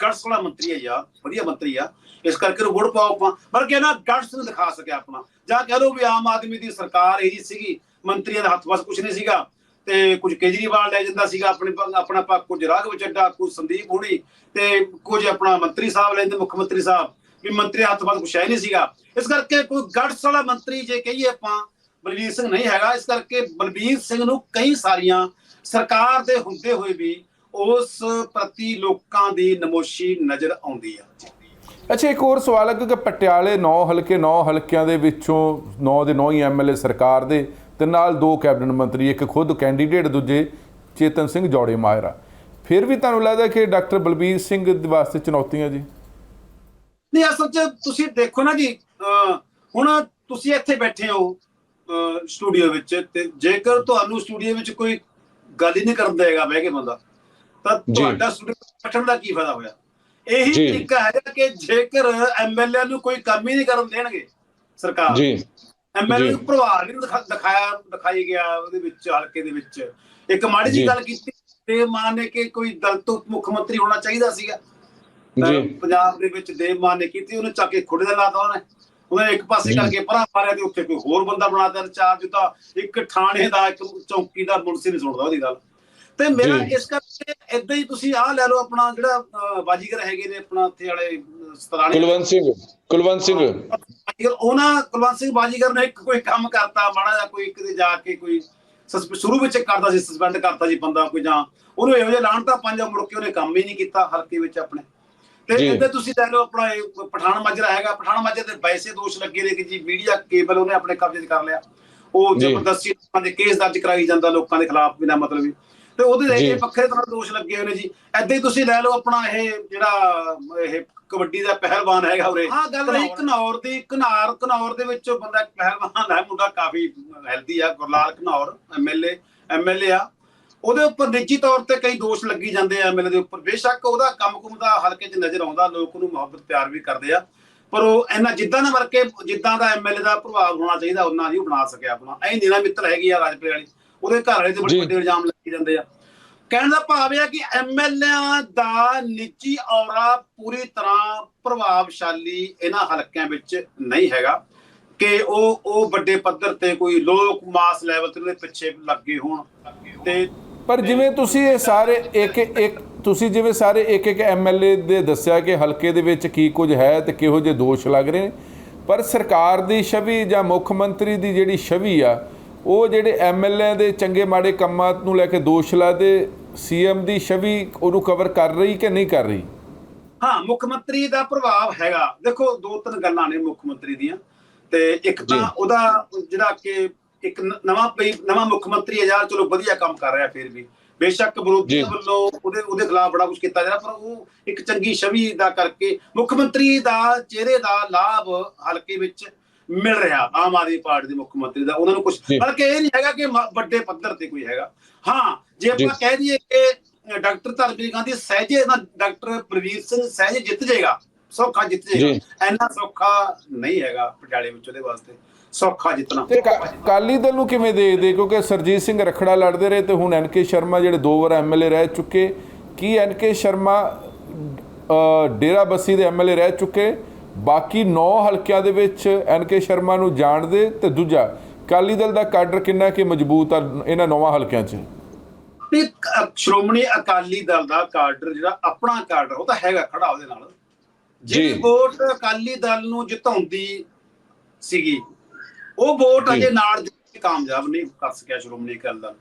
ਗਟਸ ਵਾਲਾ ਮੰਤਰੀ ਹੈ ਯਾਰ ਵਧੀਆ ਮੰਤਰੀ ਆ। ਇਸ ਕਰਕੇ ਉਹ ਵੋਟ ਪਾਓ ਆਪਾਂ। ਬਲਕਿ ਇਹਨਾਂ ਗਟਸ ਨੂੰ ਦਿਖਾ ਸਕਿਆ ਆਪਣਾ। ਜਾਂ ਕਹ ਲਓ ਵੀ ਆਮ ਆਦਮੀ ਦੀ ਸਰਕਾਰ ਇਹੀ ਸੀਗੀ, ਮੰਤਰੀਆਂ ਦੇ ਹੱਥ ਵਸ ਕੁਝ ਨਹੀਂ ਸੀਗਾ। ਤੇ ਕੁਝ ਕੇਜਰੀਵਾਲ ਲੈ ਜਾਂਦਾ ਸੀਗਾ ਆਪਣੇ ਆਪਣਾ ਪਾ, ਕੁਝ ਰਾਘਵ ਚੱਡਾ, ਕੁਝ ਸੰਦੀਪ ਹੋਣੀ, ਤੇ ਕੁਝ ਆਪਣਾ ਮੰਤਰੀ ਸਾਹਿਬ ਲੈਂਦੇ, ਮੁੱਖ ਮੰਤਰੀ ਸਾਹਿਬ। ਵੀ ਮੰਤਰੀ ਹੱਥ ਵਸ ਕੁਝ ਹੈ ਨਹੀਂ ਸੀਗਾ। ਇਸ ਕਰਕੇ ਕੋਈ ਗਟਸ ਵਾਲਾ ਮੰਤਰੀ ਜੇ ਕਹੀਏ ਆਪਾਂ, ਬਲਬੀਰ ਸਿੰਘ ਨਹੀਂ ਹੈਗਾ। ਇਸ ਕਰਕੇ ਬਲਬੀਰ ਸਿੰਘ ਨੂੰ ਕਈ ਸਾਰੀਆਂ ਸਰਕਾਰ ਦੇ ਹੁੰਦੇ ਹੋਏ ਵੀ ਉਸ ਪ੍ਰਤੀ ਲੋਕਾਂ ਦੀ ਨਮੋਸ਼ੀ ਨਜ਼ਰ ਆਉਂਦੀ ਆ। ਅੱਛਾ ਇੱਕ ਹੋਰ ਸਵਾਲ ਹੈ ਕਿ ਪਟਿਆਲੇ 9 ਹਲਕੇ 9 ਹਲਕਿਆਂ ਦੇ ਵਿੱਚੋਂ 9 ਦੇ 9 ਹੀ ਐਮਐਲਏ ਸਰਕਾਰ ਦੇ ਤੇ ਨਾਲ ਦੋ ਕੈਬਨਿਟ ਮੰਤਰੀ ਇੱਕ ਖੁਦ ਕੈਂਡੀਡੇਟ ਦੂਜੇ ਚੇਤਨ ਸਿੰਘ ਜੋੜੇ ਮਾਇਰਾ ਫਿਰ ਵੀ ਤੁਹਾਨੂੰ ਲੱਗਦਾ ਕਿ ਡਾਕਟਰ ਬਲਬੀਰ ਸਿੰਘ ਦੇ ਵਾਸਤੇ ਚੁਣੌਤੀਆਂ ਜੀ? ਨਹੀਂ ਅਸਲ 'ਚ ਤੁਸੀਂ ਦੇਖੋ ਨਾ ਜੀ ਹੁਣ ਤੁਸੀਂ ਇੱਥੇ ਬੈਠੇ ਹੋ ਸਟੂਡੀਓ ਵਿੱਚ ਤੇ ਜੇਕਰ ਤੁਹਾਨੂੰ ਸਟੂਡੀਓ ਵਿੱਚ ਕੋਈ ਗੱਲ ਹੀ ਨਹੀਂ ਕਰਨ ਦੇਗਾ ਬਹਿ ਕੇ ਬੰਦਾ ਤਾਂ। ਤੁਹਾਡਾ ਸਟੂਡੀਓ ਬੈਠਣ ਦਾ ਕੀ ਫਾਇਦਾ ਹੋਇਆ? ਇਹੀ ਜੀ। ਤਰੀਕਾ ਹੈ ਕਿ ਜੇਕਰ ਐਮਐਲਏ ਨੂੰ ਕੋਈ ਕੰਮ ਹੀ ਨਹੀਂ ਕਰਨ ਦੇਣਗੇ ਸਰਕਾਰ ਜੀ ਐਮਐਲਏ ਜੀ। ਨੂੰ ਪ੍ਰਭਾਵ ਨਹੀਂ ਦਿਖਾ- ਦਿਖਾਇਆ ਦਿਖਾਈ ਗਿਆ ਉਹਦੇ ਵਿੱਚ ਹਲਕੇ ਦੇ ਵਿੱਚ ਇੱਕ ਮਾੜੀ ਜੀ ਜੀ। ਗੱਲ ਕੀਤੀ ਤੇ ਮਾਨ ਨੇ ਕਿ ਕੋਈ ਦਲਿਤ ਉਪ ਮੁੱਖ ਮੰਤਰੀ ਹੋਣਾ ਚਾਹੀਦਾ ਸੀਗਾ ਤਾਂ ਜੀ ਪੰਜਾਬ ਦੇ ਵਿੱਚ ਦੇਵ ਮਾਨ ਨੇ ਕੀਤੀ ਉਹਨੇ ਚੱਕ ਕੇ ਖੁੱਡੇ ਦਾ ਲਾਤਾ ਉਹਨੇ ਉਹਨੇ ਇੱਕ ਪਾਸੇ ਜੀ। ਕਰਕੇ ਪਰਾਂ ਮਾਰਿਆ ਤੇ ਉੱਥੇ ਕੋਈ ਹੋਰ ਬੰਦਾ ਬਣਾ ਦਿੱਤਾ ਚਾਰਜ ਤਾਂ ਇੱਕ ਥਾਣੇ ਦਾ ਇੱਕ ਚੌਕੀ ਦਾ ਮੁਨਸੀ ਨਹੀਂ ਸੁਣਦਾ ਉਹਦੀ ਗੱਲ ਤੇ ਮੇਰਾ ਜੀ। ਇਸ ਕਰਕੇ ਇਦਾਂ ਹੀ ਤੁਸੀਂ ਆਹ ਲੈ ਲਓ ਆਪਣਾ ਜਿਹੜਾ ਬਾਜੀਗਰ ਹੈਗੇ ਨੇ ਆਪਣਾ ਇੱਥੇ ਵਾਲੇ ਸਤਰਾਣੇ। ਕੁਲਵੰਤ ਸਿੰਘ ਕੁਲਵੰਤ ਸਿੰਘ। ਬਾਜੀਗਰ ਉਹਨਾਂ ਕੁਲਵੰਤ ਸਿੰਘ ਬਾਜੀਗਰ ਨੇ ਇੱਕ ਕੋਈ ਕੰਮ ਕਰਤਾ ਮਾੜਾ ਜਿਹਾ ਕੋਈ ਕਿਤੇ ਜਾ ਕੇ ਕੋਈ ਸ਼ੁਰੂ ਵਿੱਚ ਕਰਦਾ ਸੀ ਸਸਪੈਂਡ ਕਰਤਾ ਜੀ ਬੰਦਾ ਕੋਈ ਜਾਂ ਉਹਨੂੰ ਇਹੋ ਜਿਹਾ ਲਾਣਤਾ ਪੰਜਾ ਮੁੜ ਕੇ ਉਹਨੇ ਕੰਮ ਹੀ ਨਹੀਂ ਕੀਤਾ ਹਲਕੇ ਵਿੱਚ ਆਪਣੇ। ਤੇ ਜੀ। ਇੱਥੇ ਤੁਸੀਂ ਲੈ ਲਓ ਆਪਣਾ ਪਠਾਨ ਮਾਜਰਾ ਹੈਗਾ ਪਠਾਨ ਮਾਜਰੇ ਦੇ ਵੈਸੇ ਦੋਸ਼ ਲੱਗੇ ਨੇ ਕਿ ਜੀ ਮੀਡੀਆ ਕੇਬਲ ਉਹਨੇ ਆਪਣੇ ਕਬਜ਼ੇ 'ਚ ਕਰ ਲਿਆ। ਉਹ ਜੀ। ਜ਼ਬਰਦਸਤੀ ਦੇ ਕੇਸ ਦਰਜ ਕਰਾਈ ਜਾਂਦਾ ਲੋਕਾਂ ਦੇ ਖਿਲਾਫ ਬਿਨਾਂ ਮਤਲਬ। ਹੀ ਤੇ ਉਹਦੇ। ਇਹ ਵੱਖਰੇ ਤਰ੍ਹਾਂ ਦੋਸ਼ ਲੱਗੇ ਹੋਏ ਨੇ ਜੀ। ਐਦਾਂ ਹੀ ਤੁਸੀਂ ਲੈ ਲਓ ਆਪਣਾ ਇਹ ਜਿਹੜਾ ਇਹ ਕਬੱਡੀ ਦਾ ਪਹਿਲਵਾਨ ਹੈਗਾ ਉਰੇ। ਹਾਂ ਗੱਲ ਰਹੀ ਘਨੌਰ ਦੀ ਘਨਾਰ ਘਨੌਰ ਦੇ ਵਿੱਚ ਬੰਦਾ ਪਹਿਲਵਾਨ ਹੈ ਮੁੰਡਾ ਕਾਫੀ ਹੈਲਦੀ ਆ ਗੁਰਲਾਲ ਘਨੌਰ ਐਮਐਲਏ ਐਮਐਲਏ ਆ। ਉਹਦੇ ਉੱਪਰ ਨਿੱਜੀ ਤੌਰ ਤੇ ਕਈ ਦੋਸ਼ ਲੱਗੀ ਜਾਂਦੇ ਆ ਐਮਐਲਏ ਦੇ ਉੱਪਰ। ਬੇਸ਼ੱਕ ਉਹਦਾ ਕੰਮ ਕੁਮ ਦਾ ਹਲਕੇ 'ਚ ਨਜ਼ਰ ਆਉਂਦਾ ਲੋਕ ਉਹਨੂੰ ਮੁਹੱਬਤ ਪਿਆਰ ਵੀ ਕਰਦੇ ਆ। ਪਰ ਉਹ ਇੰਨਾ ਜਿੱਦਾਂ ਦਾ ਵਰਕੇ ਜਿੱਦਾਂ ਦਾ ਐਮਐਲਏ ਦਾ ਪ੍ਰਭਾਵ ਹੋਣਾ ਚਾਹੀਦਾ ਉਹਨਾਂ ਨਹੀਂ ਉਹ ਬਣਾ ਸਕਿਆ ਆਪਣਾ। ਐਂ ਨੀਲਾ ਮਿੱਤਲ ਹੈਗੀ ਆ ਰਾਜਪੁਰੇ ਵਾਲੀ। ਉਹਦੇ ਘਰ ਵਾਲੇ ਤੇ ਬੜੇ। ਵੱਡੇ ਇਲਜ਼ਾਮ ਲੱਗੀ ਜਾਂਦੇ ਆ ਕਹਿਣ ਦਾ ਭਾਵ ਇਹ ਆ ਕਿ ਐਮਐਲਏਆਂ ਦਾ ਨਿੱਜੀ ਔਰਾ ਪੂਰੀ ਤਰ੍ਹਾਂ ਪ੍ਰਭਾਵਸ਼ਾਲੀ ਇਹਨਾਂ ਹਲਕਿਆਂ ਵਿੱਚ ਨਹੀਂ ਹੈਗਾ ਕਿ ਉਹ ਉਹ ਵੱਡੇ ਪੱਧਰ ਤੇ ਕੋਈ ਲੋਕ ਮਾਸ ਲੈਵਲ ਤੇ ਉਹਦੇ ਪਿੱਛੇ ਲੱਗੇ ਹੋਣ ਤੇ ਪਰ ਜਿਵੇਂ ਤੁਸੀਂ ਇਹ ਸਾਰੇ ਇੱਕ ਇੱਕ ਤੁਸੀਂ ਜਿਵੇਂ ਸਾਰੇ ਇੱਕ ਇੱਕ ਐਮਐਲਏ ਦੇ ਦੱਸਿਆ ਕਿ ਹਲਕੇ ਦੇ ਵਿੱਚ ਕੀ ਕੁਝ ਹੈ ਤੇ ਕਿਹੋ ਜਿਹੇ ਦੋਸ਼ ਲੱਗ ਰਹੇ ਨੇ ਪਰ ਸਰਕਾਰ ਦੀ ਛਵੀ ਜਾਂ ਮੁੱਖ ਮੰਤਰੀ ਦੀ ਜਿਹੜੀ ਛਵੀ ਆ ਉਹ ਜਿਹੜੇ ਐਮਐਲਏ ਦੇ ਚੰਗੇ ਮਾੜੇ ਕੰਮਾਂ ਨੂੰ ਲੈ ਕੇ ਦੋਸ਼ ਲਾਦੇ ਸੀਐਮ ਦੀ ਛਵੀ ਉਹਨੂੰ ਕਵਰ ਕਰ ਰਹੀ ਕਿ ਨਹੀਂ ਕਰ ਰਹੀ ਹਾਂ ਮੁੱਖ ਮੰਤਰੀ ਦਾ ਪ੍ਰਭਾਵ ਹੈਗਾ ਦੇਖੋ ਦੋ ਤਿੰਨ ਗੱਲਾਂ ਨੇ ਮੁੱਖ ਮੰਤਰੀ ਦੀਆਂ ਤੇ ਇੱਕ ਤਾਂ। ਉਹਦਾ ਜਿਹੜਾ ਕਿ ਇੱਕ ਨਵਾਂ ਨਵਾਂ ਮੁੱਖ ਮੰਤਰੀ ਹੈ ਯਾਰ ਚਲੋ ਵਧੀਆ ਕੰਮ ਕਰ ਰਿਹਾ ਫਿਰ ਵੀ ਬੇਸ਼ੱਕ ਵਿਰੋਧੀਆਂ। ਵੱਲੋਂ ਉਹਦੇ ਉਹਦੇ ਖਿਲਾਫ ਬੜਾ ਕੁਝ ਕੀਤਾ ਜਾ ਰਿਹਾ ਪਰ ਉਹ ਇੱਕ ਚੰਗੀ ਛਵੀ ਦਾ ਕਰਕੇ ਮੁੱਖ ਮੰਤਰੀ ਦਾ ਚਿਹਰੇ ਦਾ ਲਾਭ ਹਲਕੇ ਵਿੱਚ ਮਿਲ ਰਿਹਾ ਆਮ ਆਦਮੀ ਪਾਰਟੀ ਦੇ ਮੁੱਖ ਮੰਤਰੀ ਦਾ ਉਹਨਾਂ ਨੂੰ ਕੁਝ। ਬਲਕਿ ਇਹ ਨਹੀਂ ਹੈਗਾ ਕਿ ਵੱਡੇ ਪੱਧਰ ਤੇ ਕੋਈ ਹੈਗਾ ਹਾਂ ਜੇ। ਆਪਾਂ ਕਹਿ ਦਈਏ ਕਿ ਡਾਕਟਰ ਧਰਮਵੀਰ ਗਾਂਧੀ ਸਹਿਜੇ ਨਾ ਡਾਕਟਰ ਪ੍ਰਵੀਰ ਸਿੰਘ ਸਹਿਜੇ ਜਿੱਤ ਜਾਏਗਾ ਸੌਖਾ ਜਿੱਤ। ਜਾਏਗਾ ਇੰਨਾ ਸੌਖਾ ਨਹੀਂ ਹੈਗਾ ਪਟਿਆਲੇ ਵਿੱਚ ਉਹਦੇ ਵਾਸਤੇ ਸੌਖਾ ਜਿੱਤਣਾ ਤੇ ਕਾ- ਅਕਾਲੀ ਦਲ ਨੂੰ ਕਿਵੇਂ ਦੇਖਦੇ ਕਿਉਂਕਿ ਸਰਜੀਤ ਸਿੰਘ ਰਖੜਾ ਲੜਦੇ ਰਹੇ ਤੇ ਹੁਣ ਐਨਕੇ ਸ਼ਰਮਾ ਜਿਹੜੇ ਦੋ ਵਾਰ ਐਮਐਲਏ ਰਹਿ ਚੁੱਕੇ ਕੀ ਐਨਕੇ ਸ਼ਰਮਾ ਡੇਰਾ ਬੱਸੀ ਦੇ ਐਮਐਲਏ ਰਹਿ ਚੁੱਕੇ ਬਾਕੀ 9 ਹਲਕਿਆਂ ਦੇ ਵਿੱਚ ਐਨਕੇ ਸ਼ਰਮਾ ਨੂੰ ਜਾਣਦੇ ਤੇ ਦੂਜਾ ਅਕਾਲੀ ਦਲ ਦਾ ਕਾਡਰ ਕਿੰਨਾ ਕਿ ਮਜ਼ਬੂਤ ਆ ਇਹਨਾਂ ਨੌਵਾਂ ਹਲਕਿਆਂ 'ਚ? ਤੇ ਸ਼੍ਰੋਮਣੀ ਅਕਾਲੀ ਦਲ ਦਾ ਕਾਡਰ ਜਿਹੜਾ ਆਪਣਾ ਕਾਡਰ ਉਹ ਤਾਂ ਹੈਗਾ ਖੜਾ ਉਹਦੇ ਨਾਲ। ਜਿਹੜੀ ਜੀ। ਵੋਟ ਅਕਾਲੀ ਦਲ ਨੂੰ ਜਿਤਾਉਂਦੀ ਸੀਗੀ ਉਹ ਵੋਟ। ਅਜੇ ਨਾਲ ਕੇ ਕਾਮਯਾਬ ਨਹੀਂ ਕਰ ਸਕਿਆ ਸ਼੍ਰੋਮਣੀ ਅਕਾਲੀ ਦਲ।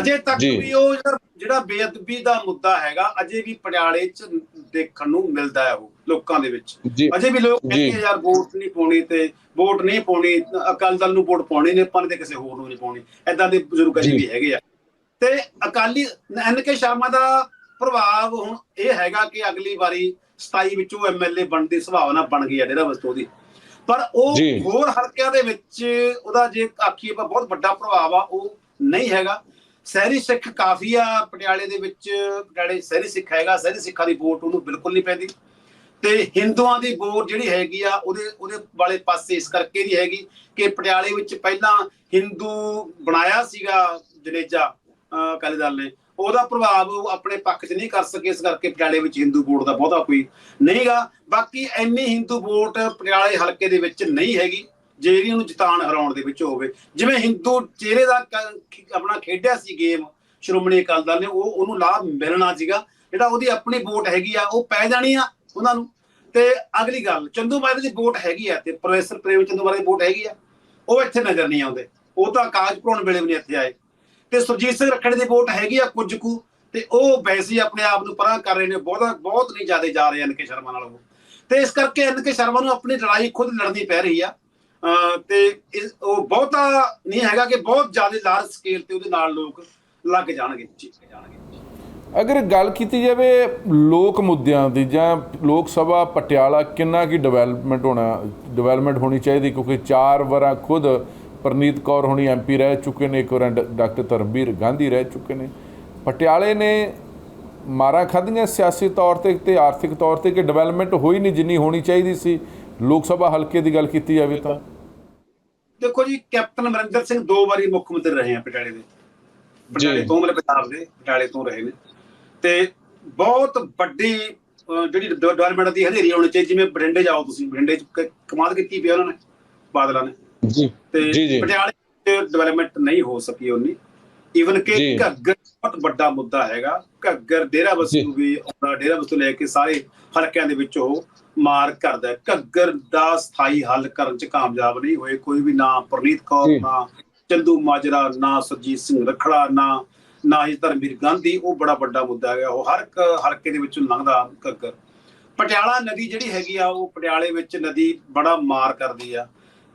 ਅਜੇ ਤੱਕ ਵੀ ਉਹ ਜਿਹੜਾ ਬੇਅਦਬੀ ਦਾ ਮੁੱਦਾ ਹੈਗਾ ਅਜੇ ਵੀ ਪਟਿਆਲੇ 'ਚ ਦੇਖਣ ਨੂੰ ਮਿਲਦਾ ਹੈ ਉਹ। ਲੋਕਾਂ ਦੇ ਵਿੱਚ। ਅਜੇ ਵੀ ਲੋਕ। ਕਹਿੰਦੇ ਆ, ਯਾਰ ਵੋਟ ਨਹੀਂ ਪਾਉਣੀ ਤੇ ਵੋਟ ਨਹੀਂ ਪਾਉਣੀ ਅਕਾਲੀ ਦਲ ਨੂੰ ਵੋਟ ਪਾਉਣੀ ਨੇ ਨੇ ਤੇ ਕਿਸੇ ਹੋਰ ਨੂੰ ਨਹੀਂ ਪਾਉਣੀ। ਐਦਾਂ ਦੇ ਬਜ਼ੁਰਗ ਅਜੇ। ਵੀ ਹੈਗੇ ਆ। ਤੇ ਅਕਾਲੀ ਐਨ ਕੇ ਸ਼ਰਮਾ ਦਾ ਪ੍ਰਭਾਵ ਹੁਣ ਇਹ ਹੈਗਾ ਕਿ ਅਗਲੀ ਵਾਰੀ 27 ਵਿੱਚ ਐਮਐਲਏ ਬਣਨ ਦੀ ਸੰਭਾਵਨਾ ਬਣ ਗਈ ਹੈ ਡੇਰਾ ਬਸਤੋ ਦੀ। ਪਰ ਉਹ। ਹੋਰ ਹਲਕਿਆਂ ਦੇ ਵਿੱਚ ਉਹਦਾ ਜੇ ਆਖੀਏ ਆਪਾਂ ਬਹੁਤ ਵੱਡਾ ਪ੍ਰਭਾਵ ਆ ਉਹ ਨਹੀਂ ਹੈਗਾ। ਸਹਿਰੀ ਸਿੱਖ ਕਾਫੀ ਆ ਪਟਿਆਲੇ ਦੇ ਵਿੱਚ ਪਟਿਆਲੇ ਸਹਿਰੀ ਸਿੱਖ ਹੈਗਾ ਸਹਿਰੀ ਸਿੱਖਾਂ ਦੀ ਵੋਟ ਉਹਨੂੰ ਬਿਲਕੁਲ ਨਹੀਂ ਪੈਂਦੀ। ਤੇ ਹਿੰਦੂਆਂ ਦੀ ਵੋਟ ਜਿਹੜੀ ਹੈਗੀ ਆ, ਉਹਦੇ ਉਹਦੇ ਵਾਲੇ ਪਾਸੇ ਇਸ ਕਰਕੇ ਨਹੀਂ ਹੈਗੀ ਕਿ ਪਟਿਆਲੇ ਵਿੱਚ ਪਹਿਲਾਂ ਹਿੰਦੂ ਬਣਾਇਆ ਸੀਗਾ ਜਨੇਜਾ ਅਕਾਲੀ ਦਲ ਨੇ। ਉਹਦਾ ਪ੍ਰਭਾਵ ਆਪਣੇ ਪੱਖ 'ਚ ਨਹੀਂ ਕਰ ਸਕੇ, ਇਸ ਕਰਕੇ ਪਟਿਆਲੇ ਵਿੱਚ ਹਿੰਦੂ ਵੋਟ ਦਾ ਬਹੁਤਾ ਕੋਈ ਨਹੀਂਗਾ। ਬਾਕੀ ਐਨੀ ਹਿੰਦੂ ਵੋਟ ਪਟਿਆਲੇ ਹਲਕੇ ਦੇ ਵਿੱਚ ਨਹੀਂ ਹੈਗੀ ਜਿਹੜੀ ਉਹਨੂੰ ਜਿਤਾਣ ਹਰਾਉਣ ਦੇ ਵਿੱਚ ਹੋਵੇ। ਜਿਵੇਂ ਹਿੰਦੂ ਚਿਹਰੇ ਦਾ ਆਪਣਾ ਖੇਡਿਆ ਸੀ ਗੇਮ, ਸ਼੍ਰੋਮਣੀ ਅਕਾਲੀ ਦਲ ਨੇ, ਉਹ, ਉਹਨੂੰ ਲਾਭ ਮਿਲਣਾ ਸੀਗਾ। ਜਿਹੜਾ ਉਹਦੀ ਆਪਣੀ ਵੋਟ ਹੈਗੀ ਆ, ਉਹ ਪੈ ਜਾਣੀ ਆ। ਉਹਨਾਂ ਨੂੰ। ਤੇ ਅਗਲੀ ਗੱਲ ਚੰਦੂ ਮਾਜਰੇ ਦੀ ਵੋਟ ਹੈਗੀ ਆ ਤੇ ਪ੍ਰੋਫੈਸਰ ਪ੍ਰੇਮ ਚੰਦੂ ਮਾਜਰੇ ਦੀ ਵੋਟ ਹੈਗੀ ਆ, ਉਹ ਇੱਥੇ ਨਜ਼ਰ ਨਹੀਂ ਆਉਂਦੇ। ਉਹ ਤਾਂ ਕਾਜ ਭਰਾਉਣ ਵੇਲੇ ਵੀ ਨਹੀਂ ਇੱਥੇ ਆਏ। ਤੇ ਸੁਰਜੀਤ ਸਿੰਘ ਰੱਖੜ ਦੀ ਵੋਟ ਹੈਗੀ ਆ ਕੁਝ ਕੁ, ਤੇ ਉਹ ਵੈਸੇ ਆਪਣੇ ਆਪ ਨੂੰ ਪਰਾਂ ਕਰ ਰਹੇ ਨੇ, ਬਹੁਤਾ, ਬਹੁਤ ਨਹੀਂ ਜ਼ਿਆਦਾ ਜਾ ਰਹੇ ਐਨ ਕੇ ਸ਼ਰਮਾ ਨਾਲ ਉਹ। ਤੇ ਇਸ ਕਰਕੇ ਐਨ ਕੇ ਸ਼ਰਮਾ ਨੂੰ ਆਪਣੀ ਲੜਾਈ ਖੁਦ ਲੜਨੀ ਪੈ ਰਹੀ ਆ। ਤੇ ਉਹ ਬਹੁਤਾ ਨਹੀਂ ਹੈਗਾ ਕਿ ਬਹੁਤ ਜ਼ਿਆਦਾ ਲਾਰਜ ਸਕੇਲ ਤੇ ਉਹਦੇ ਨਾਲ ਲੋਕ ਲੱਗ ਜਾਣਗੇ ਚੀਕ ਜਾਣਗੇ। ਅਗਰ ਗੱਲ ਕੀਤੀ ਜਾਵੇ ਲੋਕ ਮੁੱਦਿਆਂ ਦੀ ਜਾਂ ਲੋਕ ਸਭਾ ਪਟਿਆਲਾ ਕਿੰਨਾ ਕੀ ਡਿਵੈਲਪਮੈਂਟ ਹੋਣਾ ਡਿਵੈਲਪਮੈਂਟ ਹੋਣੀ ਚਾਹੀਦੀ? ਕਿਉਂਕਿ ਚਾਰ ਵਾਰਾਂ ਖੁਦ ਪ੍ਰਨੀਤ ਕੌਰ ਹੋਣੀ ਐਮਪੀ ਰਹਿ ਚੁੱਕੇ ਨੇ ਇੱਕ ਵਾਰ ਡਾਕਟਰ ਧਰਮਵੀਰ ਗਾਂਧੀ ਰਹਿ ਚੁੱਕੇ ਨੇ। ਪਟਿਆਲੇ ਨੇ ਮਾਰਾ ਖਾਧੀਆਂ ਸਿਆਸੀ ਤੌਰ ਤੇ ਤੇ ਆਰਥਿਕ ਤੌਰ ਤੇ ਕਿ ਡਿਵੈਲਪਮੈਂਟ ਹੋਈ ਨਹੀਂ ਜਿੰਨੀ ਹੋਣੀ ਚਾਹੀਦੀ ਸੀ? ਲੋਕ ਸਭਾ ਹਲਕੇ ਦੀ ਗੱਲ ਕੀਤੀ ਜਾਵੇ ਤਾਂ। ਦੇਖੋ ਜੀ ਕੈਪਟਨ ਅਮਰਿੰਦਰ ਸਿੰਘ ਦੋ ਵਾਰੀ ਮੁੱਖ ਮੰਤਰੀ ਰਹੇ ਆ ਪਟਿਆਲੇ ਦੇ। ਪਟਿਆਲੇ ਜੀ। ਤੋਂ ਮਤਲਬ ਪੰਜਾਬ ਦੇ ਪਟਿਆਲੇ ਤੋਂ ਰਹੇ ਨੇ। ਤੇ ਬਹੁਤ ਵੱਡੀ ਜਿਹੜੀ ਡਿਵੈਲਪਮੈਂਟ ਦੀ ਹਨੇਰੀ ਆਉਣੀ ਚਾਹੀਦੀ ਜਿਵੇਂ ਬਰਿੰਡੇ ਜਾਓ ਤੁਸੀਂ ਬਰਿੰਡੇ ਚ ਕ- ਕਮਾਲ ਕੀਤੀ ਪਿਆ ਉਹਨਾਂ ਨੇ ਬਾਦਲਾਂ ਨੇ ਜੀ ਤੇ। ਪਟਿਆਲੇ ਚ ਡਿਵੈਲਪਮੈਂਟ ਨਹੀਂ ਹੋ ਸਕੀ ਉਨੀ ਈਵਨ ਕਿ। ਘੱਗਰ ਬਹੁਤ ਵੱਡਾ ਮੁੱਦਾ ਹੈਗਾ ਘੱਗਰ ਡੇਰਾ ਬਸੀ ਵੀ ਆਪਣਾ ਡੇਰਾ ਬਸੀ ਲੈ ਕੇ ਸਾਰੇ ਹਲਕਿਆਂ ਦੇ ਵਿੱਚ ਉਹ ਮਾਰ ਕਰਦਾ। ਘੱਗਰ ਦਾ ਸਥਾਈ ਹੱਲ ਕਰਨ ਚ ਕਾਮਯਾਬ ਨਹੀਂ ਹੋਏ ਕੋਈ ਵੀ ਨਾ ਪ੍ਰਨੀਤ ਕੌਰ। ਨਾ ਚੰਦੂ ਮਾਜਰਾ ਨਾ ਸੁਰਜੀਤ ਸਿੰਘ ਰਖੜਾ ਨਾ ਨਾ ਹੀ ਧਰਮਵੀਰ ਗਾਂਧੀ ਉਹ ਬੜਾ ਵੱਡਾ ਮੁੱਦਾ ਹੈਗਾ। ਉਹ ਹਰ ਇੱਕ ਹਲਕੇ ਦੇ ਵਿੱਚੋਂ ਲੰਘਦਾ ਘੱਗਰ। ਪਟਿਆਲਾ ਨਦੀ ਜਿਹੜੀ ਹੈਗੀ ਆ ਉਹ ਪਟਿਆਲੇ ਵਿੱਚ ਨਦੀ ਬੜਾ ਮਾਰ ਕਰਦੀ ਆ।